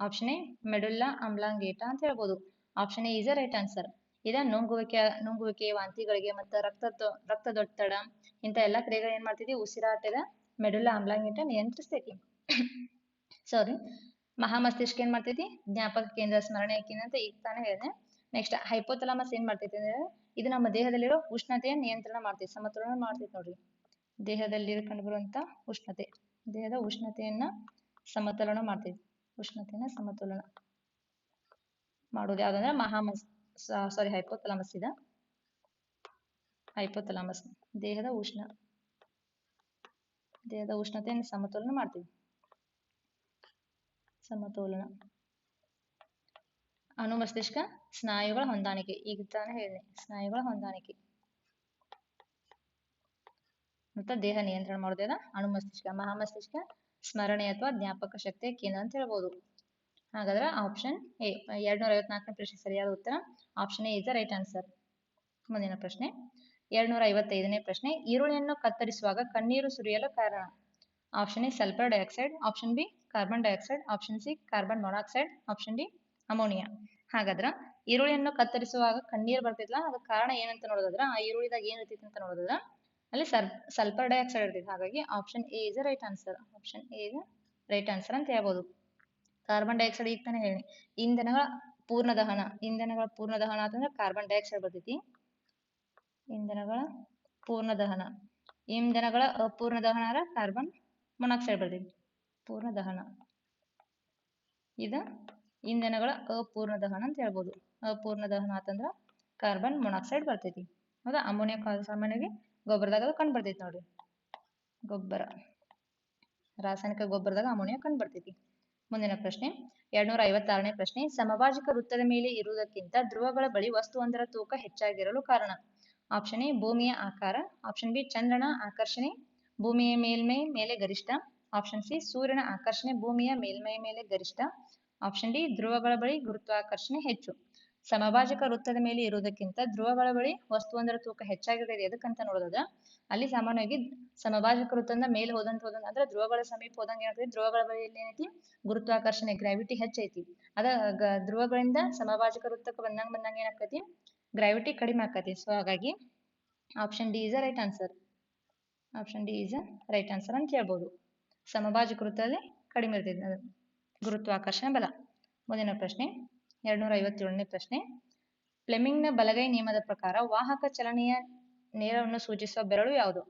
ಆಪ್ಷನ್ ಎ ಮೆಡುಲ್ಲಾ ಆಮ್ಲಾಂಗೇಟ ಅಂತ ಹೇಳ್ಬೋದು. Option A is right answer ಇದ ನುಂಗುವಿಕೆ ನುಂಗುವಿಕೆ, ವಾಂತಿಗಳಿಗೆ ಮತ್ತು ರಕ್ತ ರಕ್ತದೊತ್ತಡ ಇಂಥ ಎಲ್ಲ ಕ್ರಿಯೆಗಳು ಏನ್ ಮಾಡ್ತೈತಿ ಉಸಿರಾಟದ ಮೆಡುಲ ಆಮ್ಲಾಂಗಿಟ ನಿಯಂತ್ರಿಸ್ತೈತಿ. ಸಾರಿ ಮಹಾಮಸ್ತಿಷ್ಕ ಏನ್ ಮಾಡ್ತೈತಿ? ಜ್ಞಾಪಕ ಕೇಂದ್ರ ಸ್ಮರಣೆ ಅಂತ ಈಗ ತಾನೇ ಹೇಳಿದೆ. ನೆಕ್ಸ್ಟ್ ಹೈಪೋಥಲಾಮಸ್ ಏನ್ ಮಾಡ್ತೈತಿ ಅಂದ್ರೆ ಇದು ನಮ್ಮ ದೇಹದಲ್ಲಿರೋ ಉಷ್ಣತೆಯ ನಿಯಂತ್ರಣ ಮಾಡ್ತೈತಿ, ಸಮತೋಲನ ಮಾಡ್ತೈತಿ ನೋಡ್ರಿ. ದೇಹದಲ್ಲಿ ಕಂಡುಬರುವಂತ ಉಷ್ಣತೆ, ದೇಹದ ಉಷ್ಣತೆಯನ್ನ ಸಮತೋಲನ ಮಾಡ್ತೈತಿ. ಉಷ್ಣತೆಯನ್ನ ಸಮತೋಲನ. ಮಾಡೋದು ಯಾವ್ದಂದ್ರೆ ಮಹಾಮಸ್ ಸಾರಿ ಹೈಪೋಥಲಾಮಸ್ ಇದ. ಹೈಪೋಥಲಾಮಸ್ ದೇಹದ ಉಷ್ಣ. ದೇಹದ ಉಷ್ಣತೆಯನ್ನು ಸಮತೋಲನ ಮಾಡ್ತೀವಿ. ಸಮತೋಲನ. ಅನುಮಸ್ತಿಷ್ಕ ಸ್ನಾಯುಗಳ ಹೊಂದಾಣಿಕೆ. ಈಗ ತಾನೇ ಹೇಳಿದೆ ಸ್ನಾಯುಗಳ ಹೊಂದಾಣಿಕೆ. ಮತ್ತು ದೇಹ ನಿಯಂತ್ರಣ ಮಾಡೋದೇನ ಅಣುಮಸ್ತಿಷ್ಕ. ಮಹಾಮಸ್ತಿಷ್ಕ ಸ್ಮರಣೆ ಅಥವಾ ಜ್ಞಾಪಕ ಶಕ್ತಿಯ ಕೇಂದ್ರ ಅಂತ ಹೇಳ್ಬೋದು. ಹಾಗಾದ್ರೆ ಆಪ್ಷನ್ ಎ ಎರಡ್ನೂರ ಐವತ್ನಾಲ್ಕನೇ ಪ್ರಶ್ನೆ ಸರಿಯಾದ ಉತ್ತರ? Option A is the right answer ಮುಂದಿನ ಪ್ರಶ್ನೆ. ಎರಡ್ನೂರ ಐವತ್ತೈದನೇ ಪ್ರಶ್ನೆ, ಈರುಳ್ಳಿಯನ್ನು ಕತ್ತರಿಸುವಾಗ ಕಣ್ಣೀರು ಸುರಿಯಲು ಕಾರಣ? Option A sulphur dioxide option B carbon dioxide option C carbon monoxide option D ammonia ಹಾಗಾದ್ರೆ ಈರುಳ್ಳಿಯನ್ನು ಕತ್ತರಿಸುವಾಗ ಕಣ್ಣೀರು ಬರ್ತಿದ್ಲ, ಅದಕ್ಕೆ ಕಾರಣ ಏನಂತ ನೋಡೋದಾದ್ರೆ, ಆ ಈರುಳ್ಳಿದಾಗ ಏನು ಇರ್ತೈತಿ ಅಂತ ನೋಡೋದಾದ್ರ, ಅಲ್ಲಿ ಸರ್ ಸಲ್ಫರ್ ಡೈಆಕ್ಸೈಡ್ ಇರ್ತೈತಿ ಹಾಗಾಗಿ option A is right answer option A right answer ಅಂತ ಹೇಳ್ಬೋದು. ಕಾರ್ಬನ್ ಡೈಆಕ್ಸೈಡ್ ಈಗ ತಾನೇ ಹೇಳಿ. ಇಂಧನಗಳ ಪೂರ್ಣ ದಹನ ಇಂಧನಗಳ ಪೂರ್ಣ ದಹನ ಅಂತಂದ್ರೆ ಕಾರ್ಬನ್ ಡೈಆಕ್ಸೈಡ್ ಬರ್ತೈತಿ. ಇಂಧನಗಳ ಪೂರ್ಣ ದಹನ ಇಂಧನಗಳ ಅಪೂರ್ಣ ದಹನ ಕಾರ್ಬನ್ ಮೊನಾಕ್ಸೈಡ್ ಬರ್ತೈತಿ. ಪೂರ್ಣ ದಹನ ಇದ ಇಂಧನಗಳ ಅಪೂರ್ಣ ದಹನ ಅಂತ ಹೇಳ್ಬೋದು. ಅಪೂರ್ಣ ದಹನ ಅಂತಂದ್ರ ಕಾರ್ಬನ್ ಮೊನಾಕ್ಸೈಡ್ ಬರ್ತೈತಿ. ಹೌದಾ? ಅಮೋನಿಯಾ ಸಾಮಾನ್ಯವಾಗಿ ಗೊಬ್ಬರದಾಗ ಕಂಡು ಬರ್ತೈತಿ ನೋಡ್ರಿ. ಗೊಬ್ಬರ. ರಾಸಾಯನಿಕ ಗೊಬ್ಬರದಾಗ ಅಮೋನಿಯಾ ಕಂಡು ಬರ್ತೈತಿ ಮುಂದಿನ ಪ್ರಶ್ನೆ ಎರಡ್ನೂರ ಐವತ್ತಾರನೇ ಪ್ರಶ್ನೆ, ಸಮಭಾಜಕ ವೃತ್ತದ ಮೇಲೆ ಇರುವುದಕ್ಕಿಂತ ಧ್ರುವಗಳ ಬಳಿ ವಸ್ತುವೊಂದರ ತೂಕ ಹೆಚ್ಚಾಗಿರಲು ಕಾರಣ. ಆಪ್ಷನ್ ಎ, ಭೂಮಿಯ ಆಕಾರ. ಆಪ್ಷನ್ ಬಿ, ಚಂದ್ರನ ಆಕರ್ಷಣೆ. ಭೂಮಿಯ ಮೇಲ್ಮೈ ಮೇಲೆ ಗರಿಷ್ಠ. ಆಪ್ಷನ್ ಸಿ, ಸೂರ್ಯನ ಆಕರ್ಷಣೆ ಭೂಮಿಯ ಮೇಲ್ಮೈ ಮೇಲೆ ಗರಿಷ್ಠ. ಆಪ್ಷನ್ ಡಿ, ಧ್ರುವಗಳ ಬಳಿ ಗುರುತ್ವಾಕರ್ಷಣೆ ಹೆಚ್ಚು. ಸಮಭಾಜಕ ವೃತ್ತದ ಮೇಲೆ ಇರುವುದಕ್ಕಿಂತ ಧ್ರುವಗಳ ಬಳಿ ವಸ್ತುವೊಂದರ ತೂಕ ಹೆಚ್ಚಾಗಿರ್ತದೆ ಎದಕ್ಕಂತ ನೋಡೋದದ? ಅಲ್ಲಿ ಸಾಮಾನ್ಯವಾಗಿ ಸಮಭಾಜಕ ವೃತ್ತದ ಮೇಲೆ ಹೋದಂತ ಹೋದಂತ ಅಂದ್ರೆ ಧ್ರುವಗಳ ಸಮೀಪ ಹೋದಂಗೆ ಏನಾಗ್ತೈತಿ ಧ್ರುವಗಳ ಬಳಿಯಲ್ಲಿ ಏನೈತಿ ಗುರುತ್ವಾಕರ್ಷಣೆ ಗ್ರಾವಿಟಿ ಹೆಚ್ಚೈತಿ ಅದ ಧ್ರುವಗಳಿಂದ ಸಮಭಾಜಕ ವೃತ್ತಕ್ಕೆ ಬಂದಂಗ ಬಂದಂಗ ಏನಾಗ್ತೈತಿ ಗ್ರಾವಿಟಿ ಕಡಿಮೆ ಆಕತಿ ಸೊ ಹಾಗಾಗಿ option D is a right answer option D is a right answer ಅಂತ ಹೇಳ್ಬೋದು. ಸಮಭಾಜಕ ವೃತ್ತದಲ್ಲಿ ಕಡಿಮೆ ಇರ್ತೈತಿ. ಗುರುತ್ವಾಕರ್ಷಣೆ ಬಲ. ಮುಂದಿನ ಪ್ರಶ್ನೆ. ಎರಡ್ನೂರ ಐವತ್ತೇಳನೇ ಪ್ರಶ್ನೆ. ಫ್ಲೆಮಿಂಗ್ನ ಬಲಗೈ ನಿಯಮದ ಪ್ರಕಾರ ವಾಹಕ ಚಲನೆಯ ನೇರವನ್ನು ಸೂಚಿಸುವ ಬೆರಳು ಯಾವುದು?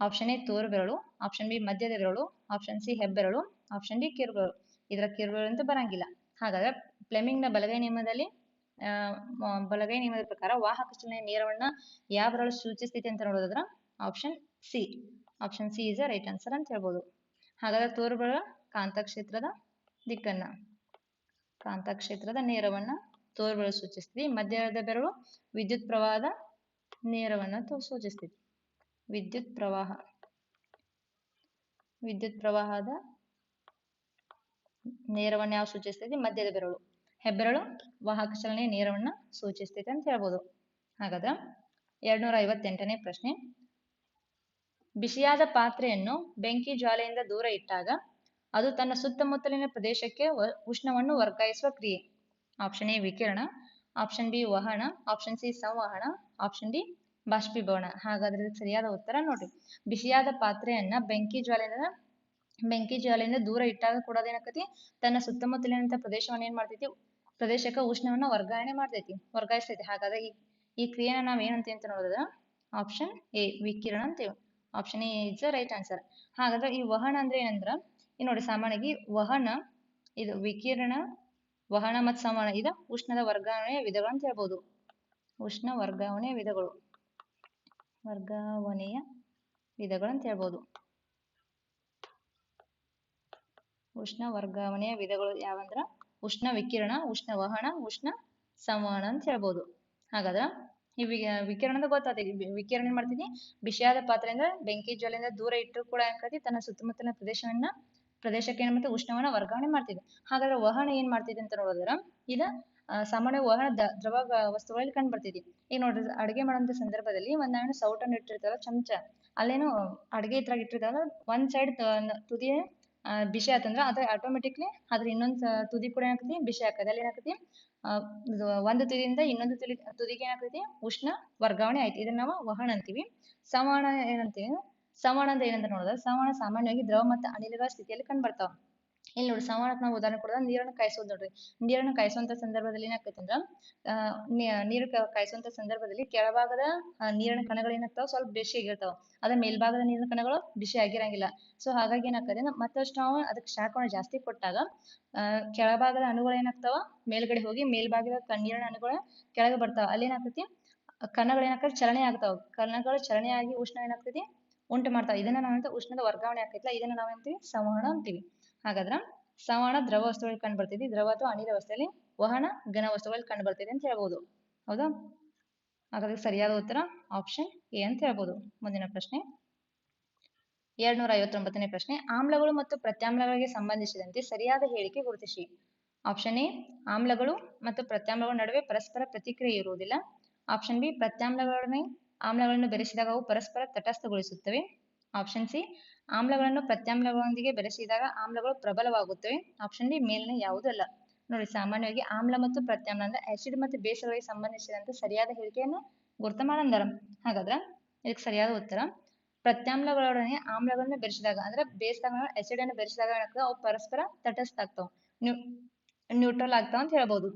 ಆಪ್ಷನ್ ಎ ತೋರು ಬೆರಳು ಆಪ್ಷನ್ ಬಿ ಮಧ್ಯದ ಬೆರಳು, ಆಪ್ಷನ್ ಸಿ ಹೆಬ್ಬೆರಳು, ಆಪ್ಷನ್ ಡಿ ಕಿರುಬೆರಳು. ಇದರ ಕಿರುಬೆರಳು ಅಂತ ಬರಂಗಿಲ್ಲ. ಹಾಗಾದ್ರೆ ಫ್ಲೆಮಿಂಗ್ನ ಬಲಗೈ ನಿಯಮದಲ್ಲಿ ಬಲಗೈ ನಿಯಮದ ಪ್ರಕಾರ ವಾಹಕ ಚಲನೆಯ ನೇರವನ್ನ ಯಾವ ಬೆರಳು ಸೂಚಿಸ್ತೈತಿ ಅಂತ ನೋಡೋದಾದ್ರ option C. Option C is a right answer ಅಂತ ಹೇಳ್ಬೋದು. ಹಾಗಾದ್ರೆ ತೋರು ಬೆರಳು ಕಾಂತಕ್ಷೇತ್ರದ ದಿಕ್ಕನ್ನ. ಕಾಂತಕ್ಷೇತ್ರದ ನೇರವನ್ನ ತೋರ್ಗಳು ಸೂಚಿಸ್ತಿವಿ. ಮಧ್ಯದ ಬೆರಳು ವಿದ್ಯುತ್ ಪ್ರವಾಹದ ನೇರವನ್ನ ತೋ- ಸೂಚಿಸ್ತೀವಿ. ವಿದ್ಯುತ್ ಪ್ರವಾಹ. ವಿದ್ಯುತ್ ಪ್ರವಾಹದ ನೇರವನ್ನ ಯಾವ ಸೂಚಿಸ್ತೈತಿ ಮಧ್ಯದ ಬೆರಳು. ಹೆಬ್ಬೆರಳು ವಾಹಕ ಚಲನೆಯ ನೇರವನ್ನ ಸೂಚಿಸ್ತೈತಿ ಅಂತ ಹೇಳ್ಬೋದು. ಹಾಗಾದ್ರೆ ಎರಡ್ನೂರ ಐವತ್ತೆಂಟನೇ ಪ್ರಶ್ನೆ. ಬಿಸಿಯಾದ ಪಾತ್ರೆಯನ್ನು ಬೆಂಕಿ ಜ್ವಾಲೆಯಿಂದ ದೂರ ಇಟ್ಟಾಗ ಅದು ತನ್ನ ಸುತ್ತಮುತ್ತಲಿನ ಪ್ರದೇಶಕ್ಕೆ ಉಷ್ಣವನ್ನು ವರ್ಗಾಯಿಸುವ ಕ್ರಿಯೆ. ಆಪ್ಷನ್ ಎ ವಿಕಿರಣ. ಆಪ್ಷನ್ ಬಿ ವಹನ. ಆಪ್ಷನ್ ಸಿ ಸಂವಹನ. ಆಪ್ಷನ್ ಡಿ ಬಾಷ್ಪೀಭವನ. ಹಾಗಾದ್ರೆ ಸರಿಯಾದ ಉತ್ತರ ನೋಡಿ ಬಿಸಿಯಾದ ಪಾತ್ರೆಯನ್ನ ಬೆಂಕಿ ಜ್ವಾಲೆಯಿಂದ ಬೆಂಕಿ ಜ್ವಾಲೆಯಿಂದ ದೂರ ಇಟ್ಟಾಗ ಕೂಡ ಅದೇನಾಕತಿ ತನ್ನ ಸುತ್ತಮುತ್ತಲಿನ ಪ್ರದೇಶವನ್ನ ಏನ್ ಮಾಡ್ತೈತಿ? ಪ್ರದೇಶಕ್ಕೆ ಉಷ್ಣವನ್ನ ವರ್ಗಾವಣೆ ಮಾಡ್ತೈತಿ, ವರ್ಗಾಯಿಸ್ತೈತಿ. ಹಾಗಾದ್ರೆ ಈ ಈ ಕ್ರಿಯೆನ ನಾವ್ ಏನಂತೀವಿ ಅಂತ ನೋಡಿದ್ರೆ? ಆಪ್ಷನ್ ಎ ವಿಕಿರಣ ಅಂತೀವಿ. Option A is right answer ಹಾಗಾದ್ರೆ ಈ ವಹನ ಅಂದ್ರೆ ಏನಂದ್ರ? ಈ ನೋಡಿ ಸಾಮಾನ್ಯವಾಗಿ ವಹನ, ಇದು ವಿಕಿರಣ, ವಹನ ಮತ್ತು ಸಾಮಾನ್ಯ, ಇದು ಉಷ್ಣದ ವರ್ಗಾವಣೆಯ ವಿಧಗಳು ಅಂತ ಹೇಳ್ಬೋದು. ಉಷ್ಣ ವರ್ಗಾವಣೆಯ ವಿಧಗಳು ವರ್ಗಾವಣೆಯ ವಿಧಗಳು ಅಂತ ಹೇಳ್ಬೋದು. ಉಷ್ಣ ವರ್ಗಾವಣೆಯ ವಿಧಗಳು ಯಾವಂದ್ರ? ಉಷ್ಣ ವಿಕಿರಣ, ಉಷ್ಣ ವಹನ, ಉಷ್ಣ ಸಂವಹನ ಅಂತ ಹೇಳ್ಬೋದು. ಹಾಗಾದ್ರ ಈ ವಿಕಿರಣದ ಗೊತ್ತಾಗ್ತದೆ ವಿಕಿರಣ ಏನ್ ಮಾಡ್ತೀನಿ ಬಿಸಿಯಾದ ಪಾತ್ರೆಯಿಂದ ಬೆಂಕಿ ಜ್ವಾಲೆಯಿಂದ ದೂರ ಇಟ್ಟು ಕೂಡ ಏನಾಗ್ತೈತಿ ತನ್ನ ಸುತ್ತಮುತ್ತಲಿನ ಪ್ರದೇಶವನ್ನ ಪ್ರದೇಶಕ್ಕೆ ಏನ್ ಮಾಡ್ತೀವಿ? ಉಷ್ಣವನ್ನ ವರ್ಗಾವಣೆ ಮಾಡ್ತಿದೆ ಹಾಗಾದ್ರೆ ವಹನ ಏನ್ ಮಾಡ್ತಿದೆ ಅಂತ ನೋಡಿದ್ರೆ, ಇದ ಸಾಮಾನ್ಯ ವಹನ ದ್ರವ ವಸ್ತುಗಳಲ್ಲಿ ಕಂಡು ಬರ್ತಿದೆ ಈಗ ನೋಡ್ರಿ, ಅಡುಗೆ ಮಾಡುವಂತ ಸಂದರ್ಭದಲ್ಲಿ ಒಂದ್ ನಾವೇನು ಸೌಟನ್ನ ಇಟ್ಟಿರ್ತಾರ ಚಮಚ. ಅಲ್ಲೇನು ಅಡುಗೆ ಇದ್ರಾಗ ಇಟ್ಟಿರ್ತಾರ ಒಂದ್ ಸೈಡ್ ತುದಿ ಬಿಸಿ ಆತಂದ್ರ ಅದ್ರ ಆಟೋಮೆಟಿಕ್ಲಿ ಅದ್ರ ಇನ್ನೊಂದ್ ತುದಿ ಕೂಡ ಏನಾಗ್ತೈತಿ ಬಿಸಿ ಆಕತಿ. ಅಲ್ಲಿ ಒಂದು ತುದಿಯಿಂದ ಇನ್ನೊಂದು ತುದಿ ತುದಿಗೆ ಏನಾಗ್ತೈತಿ ಉಷ್ಣ ವರ್ಗಾವಣೆ ಆಯ್ತು. ಇದನ್ನ ನಾವು ವಹನ ಅಂತೀವಿ. ಸಂವಹನ ಏನಂತೀವಿ? ಸಂವಹನ ಅಂದ್ರೆ ಏನಂತ ನೋಡಿದ್ರೆ ಸಂವಹನ ಸಾಮಾನ್ಯವಾಗಿ ದ್ರವ ಮತ್ತು ಅನಿಲಗಳ ಸ್ಥಿತಿಯಲ್ಲಿ ಕಂಡು ಬರ್ತಾವ ಇಲ್ಲಿ ನೋಡಿ ಸಂವಹನಕ್ಕೆ ನಾವು ಉದಾಹರಣೆ ಕೊಡೋದ ನೀರನ್ನು ಕಾಯಿಸೋದು ನೋಡ್ರಿ. ನೀರನ್ನು ಕಾಯಿಸುವಂತ ಸಂದರ್ಭದಲ್ಲಿ ಏನಾಗ್ತೈತೆ ಅಂದ್ರ ನೀರು ಕಾಯಿಸುವಂತ ಸಂದರ್ಭದಲ್ಲಿ ಕೆಳಭಾಗದ ನೀರಿನ ಕಣಗಳು ಏನಾಗ್ತಾವ? ಸ್ವಲ್ಪ ಬಿಸಿ ಆಗಿರ್ತಾವ. ಅದ್ರ ಮೇಲ್ಭಾಗದ ನೀರಿನ ಕಣಗಳು ಬಿಸಿ ಆಗಿರಂಗಿಲ್ಲ. ಸೊ ಹಾಗಾಗಿ ಏನಾಗ್ತದೆ ಮತ್ತಷ್ಟು ನಾವು ಅದಕ್ಕೆ ಶಾಖವನ್ನು ಜಾಸ್ತಿ ಕೊಟ್ಟಾಗ ಕೆಳಭಾಗದ ಅಣುಗಳು ಏನಾಗ್ತಾವ? ಮೇಲ್ಗಡೆ ಹೋಗಿ ಮೇಲ್ಭಾಗದ ನೀರಿನ ಅಣುಗಳು ಕೆಳಗೆ ಬರ್ತಾವ. ಅಲ್ಲಿ ಏನಾಗ್ತೈತಿ ಕಣಗಳು ಏನಾಗ್ತದೆ ಚಲನೆ ಆಗ್ತಾವ. ಕಣಗಳು ಚಲನೆ ಆಗಿ ಉಷ್ಣ ಏನಾಗ್ತೈತಿ ಉಂಟು ಮಾಡ್ತಾವ. ಇದನ್ನ ನಾವಂತ ಉಷ್ಣದ ವರ್ಗಾವಣೆ ಆಗ್ತೈತಲ್ಲ, ಇದನ್ನ ನಾವೇಂತೀವಿ? ಸಂವಹನ ಅಂತೀವಿ. ಹಾಗಾದ್ರ ಸಂವಹನ ದ್ರವ ವಸ್ತುಗಳಲ್ಲಿ ಕಂಡು ಬರ್ತೈತಿ ದ್ರವ ಅಥವಾ ಅನಿಲ ವಸ್ತುಗಳಲ್ಲಿ ವಹನ ಘನ ವಸ್ತುಗಳಲ್ಲಿ ಕಂಡು ಬರ್ತೈತಿ ಅಂತ ಹೇಳ್ಬೋದು. ಹೌದಾ? ಹಾಗಾದ್ರೆ ಸರಿಯಾದ ಉತ್ತರ ಆಪ್ಷನ್ ಎ ಅಂತ ಹೇಳ್ಬೋದು. ಮುಂದಿನ ಪ್ರಶ್ನೆ. ಎರಡ್ನೂರ ಐವತ್ತೊಂಬತ್ತನೇ ಪ್ರಶ್ನೆ. ಆಮ್ಲಗಳು ಮತ್ತು ಪ್ರತ್ಯಾಮ್ಲಗಳಿಗೆ ಸಂಬಂಧಿಸಿದಂತೆ ಸರಿಯಾದ ಹೇಳಿಕೆ ಗುರುತಿಸಿ. ಆಪ್ಷನ್ ಎ ಆಮ್ಲಗಳು ಮತ್ತು ಪ್ರತ್ಯಾಮ್ಲಗಳ ನಡುವೆ ಪರಸ್ಪರ ಪ್ರತಿಕ್ರಿಯೆ ಇರುವುದಿಲ್ಲ. ಆಪ್ಷನ್ ಬಿ ಪ್ರತ್ಯಾಮ್ಲಗಳೊಡನೆ ಆಮ್ಲಗಳನ್ನು ಬೆರೆಸಿದಾಗ ಅವು ಪರಸ್ಪರ ತಟಸ್ಥಗೊಳಿಸುತ್ತವೆ. ಆಪ್ಷನ್ ಸಿ ಆಮ್ಲಗಳನ್ನು ಪ್ರತ್ಯಾಮ್ಲಗಳೊಂದಿಗೆ ಬೆರೆಸಿದಾಗ ಆಮ್ಲಗಳು ಪ್ರಬಲವಾಗುತ್ತವೆ. ಆಪ್ಷನ್ ಡಿ ಮೇಲಿನ ಯಾವುದೂ ಅಲ್ಲ. ನೋಡಿ, ಸಾಮಾನ್ಯವಾಗಿ ಆಮ್ಲ ಮತ್ತು ಪ್ರತ್ಯಾಮ್ಲ ಅಂದ್ರೆ ಆಸಿಡ್ ಮತ್ತು ಬೇಸ್ಗಳಿಗೆ ಸಂಬಂಧಿಸಿದಂತೆ ಸರಿಯಾದ ಹೇಳಿಕೆಯನ್ನು ಗುರುತು ಮಾಡಂದಾರ ಹಾಗಾದ್ರೆ ಇದಕ್ಕೆ ಸರಿಯಾದ ಉತ್ತರ, ಪ್ರತ್ಯಾಮ್ಲಗಳೊಡನೆ ಆಮ್ಲಗಳನ್ನು ಬೆರೆಸಿದಾಗ ಅಂದ್ರೆ ಬೇಸ್ದಾಗ ಆಸಿಡ್ ಅನ್ನು ಬೆರೆಸಿದಾಗ ಅವು ಪರಸ್ಪರ ತಟಸ್ಥ ಆಗ್ತಾವ. ನ್ಯೂ ನ್ಯೂಟ್ರಲ್ ಆಗ್ತಾವ ಅಂತ ಹೇಳ್ಬೋದು.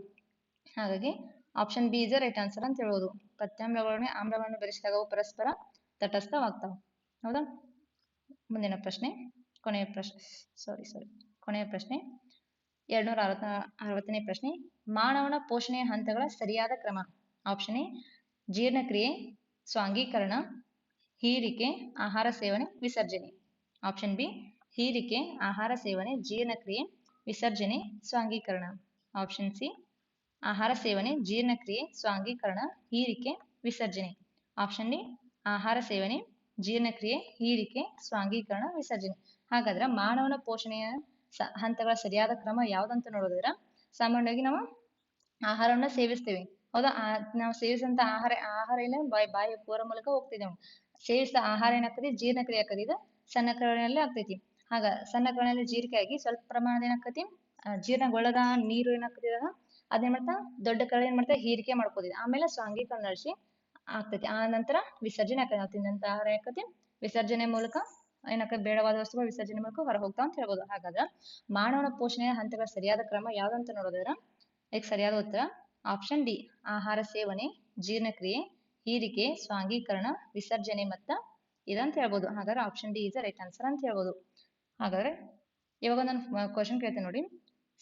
ಹಾಗಾಗಿ option B is right answer ಅಂತ ಹೇಳೋದು ಪ್ರತ್ಯಾಮ್ಲಗಳೊಡನೆ ಆಮ್ಲಗಳನ್ನು ಬೆರೆಸಿದಾಗ ಅವು ಪರಸ್ಪರ ತಟಸ್ಥವಾಗ್ತಾವೆ. ಹೌದಾ? ಮುಂದಿನ ಪ್ರಶ್ನೆ, ಕೊನೆಯ ಪ್ರಶ್ನೆ ಸಾರಿ ಸಾರಿ ಕೊನೆಯ ಪ್ರಶ್ನೆ. ಎರಡ್ನೂರ ಅರವತ್ತ ಅರವತ್ತನೇ ಪ್ರಶ್ನೆ. ಮಾನವನ ಪೋಷಣೆಯ ಹಂತಗಳ ಸರಿಯಾದ ಕ್ರಮ. ಆಪ್ಷನ್ ಎ ಜೀರ್ಣಕ್ರಿಯೆ, ಸ್ವಾಂಗೀಕರಣ, ಹೀರಿಕೆ, ಆಹಾರ ಸೇವನೆ, ವಿಸರ್ಜನೆ. ಆಪ್ಷನ್ ಬಿ ಹೀರಿಕೆ, ಆಹಾರ ಸೇವನೆ, ಜೀರ್ಣಕ್ರಿಯೆ, ವಿಸರ್ಜನೆ, ಸ್ವಾಂಗೀಕರಣ. ಆಪ್ಷನ್ ಸಿ ಆಹಾರ ಸೇವನೆ, ಜೀರ್ಣಕ್ರಿಯೆ, ಸ್ವಾಂಗೀಕರಣ, ಹೀರಿಕೆ, ವಿಸರ್ಜನೆ. ಆಪ್ಷನ್ ಡಿ ಆಹಾರ ಸೇವನೆ, ಜೀರ್ಣಕ್ರಿಯೆ, ಹೀರಿಕೆ, ಸ್ವಾಂಗೀಕರಣ, ವಿಸರ್ಜನೆ. ಹಾಗಾದ್ರೆ ಮಾನವನ ಪೋಷಣೆಯ ಹಂತಗಳ ಸರಿಯಾದ ಕ್ರಮ ಯಾವ್ದಂತ ನೋಡೋದ್ರ ಸಾಮಾನ್ಯವಾಗಿ ನಾವು ಆಹಾರವನ್ನ ಸೇವಿಸ್ತೇವೆ. ಹೌದಾ? ನಾವು ಸೇವಿಸಿದಂತ ಆಹಾರ ಆಹಾರ ಇಲ್ಲ ಬಾಯಿ ಬಾಯಿ ಪೂರ ಮೂಲಕ ಹೋಗ್ತಿದೆ ನಾವು ಸೇವಿಸಿದ ಆಹಾರ ಏನಾಗ್ತದೆ? ಜೀರ್ಣಕ್ರಿಯೆ ಆಕತಿ ಇದು ಸಣ್ಣ ಕರಳಿನಲ್ಲಿ ಆಗ್ತೈತಿ. ಹಾಗ ಸಣ್ಣ ಕರಳಿನಲ್ಲಿ ಜೀರಿಕೆ ಆಗಿ ಸ್ವಲ್ಪ ಪ್ರಮಾಣದ ಏನಾಕತಿ ಜೀರ್ಣಗೊಳ್ಳದ ನೀರು ಏನಾಗ್ತದೆ ಅದೇನ್ ಮಾಡ್ತಾ? ದೊಡ್ಡ ಕರಳು ಏನ್ ಮಾಡ್ತಾ? ಹೀರಿಕೆ ಮಾಡ್ಕೋತಿದೆ. ಆಮೇಲೆ ಸ್ವಾಂಗೀಕರಣ ನಡೆಸಿ ಆಗ್ತೈತಿ. ಆ ನಂತರ ವಿಸರ್ಜನೆ ಆಕತಿ ನಂತರ ಯಾಕತಿ? ವಿಸರ್ಜನೆ ಮೂಲಕ ಏನಕ್ಕ? ಬೇಡವಾದ ವಸ್ತುಗಳು ವಿಸರ್ಜನೆ ಮೂಲಕ ಹೊರ ಹೋಗ್ತಾವ ಅಂತ ಹೇಳ್ಬೋದು. ಹಾಗಾದ್ರೆ ಮಾನವನ ಪೋಷಣೆಯ ಹಂತಗಳ ಸರಿಯಾದ ಕ್ರಮ ಯಾವ್ದಂತ ನೋಡೋದ್ರ ಈಗ ಸರಿಯಾದ ಉತ್ತರ ಆಪ್ಷನ್ ಡಿ. ಆಹಾರ ಸೇವನೆ, ಜೀರ್ಣಕ್ರಿಯೆ, ಹೀರಿಕೆ ಸ್ವಾಂಗೀಕರಣ ವಿಸರ್ಜನೆ ಮತ್ತ ಇದಂತ ಹೇಳ್ಬೋದು. ಹಾಗಾದ್ರೆ option D is right answer ಅಂತ ಹೇಳ್ಬೋದು. ಹಾಗಾದ್ರೆ ಇವಾಗ ನಾನು ಕ್ವಶನ್ ಕೇಳ್ತೇನೆ ನೋಡಿ.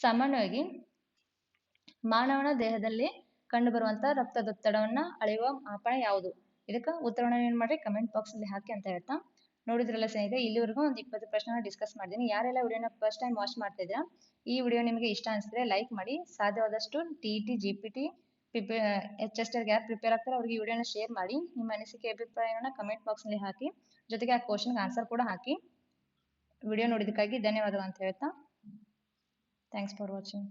ಸಾಮಾನ್ಯವಾಗಿ ಮಾನವನ ದೇಹದಲ್ಲಿ ಕಂಡುಬರುವಂತ ರಕ್ತದೊತ್ತಡವನ್ನ ಅಳೆಯುವ ಮಾಪನ ಯಾವುದು? ಇದಕ್ಕೆ ಉತ್ತರವನ್ನ ಏನ್ ಮಾಡ್ರಿ? ಕಮೆಂಟ್ ಬಾಕ್ಸ್ ಅಲ್ಲಿ ಹಾಕಿ ಅಂತ ಹೇಳ್ತಾ. ನೋಡಿದ್ರಲ್ಲ ಸ್ನೇಹಿತರೆ, ಇಲ್ಲಿವರೆಗೂ ಒಂದು ಇಪ್ಪತ್ತು ಪ್ರಶ್ನೆ ಡಿಸ್ಕಸ್ ಮಾಡಿದೀನಿ. ಯಾರೆಲ್ಲ ವಿಡಿಯೋನ ಫಸ್ಟ್ ಟೈಮ್ ವಾಚ್ ಮಾಡ್ತಾ ಇದ್ದೀರಾ ಈ ವಿಡಿಯೋ ನಿಮಗೆ ಇಷ್ಟ ಅನಿಸಿದ್ರೆ ಲೈಕ್ ಮಾಡಿ. ಸಾಧ್ಯವಾದಷ್ಟು T T G P T H S ಯಾರು ಪ್ರಿಪೇರ್ ಆಗ್ತಾರೆ, ಅವ್ರಿಗೆ ವಿಡಿಯೋನ ಶೇರ್ ಮಾಡಿ. ನಿಮ್ಮ ಅನಿಸಿಕೆ ಅಭಿಪ್ರಾಯವನ್ನು ಕಮೆಂಟ್ ಬಾಕ್ಸ್ನಲ್ಲಿ ಹಾಕಿ. ಜೊತೆಗೆ ಆ ಕ್ವಶನ್ಗೆ ಆನ್ಸರ್ ಕೂಡ ಹಾಕಿ. ವಿಡಿಯೋ ನೋಡಿದ್ದಕ್ಕಾಗಿ ಧನ್ಯವಾದಗಳು ಅಂತ ಹೇಳ್ತಾ. Thanks for watching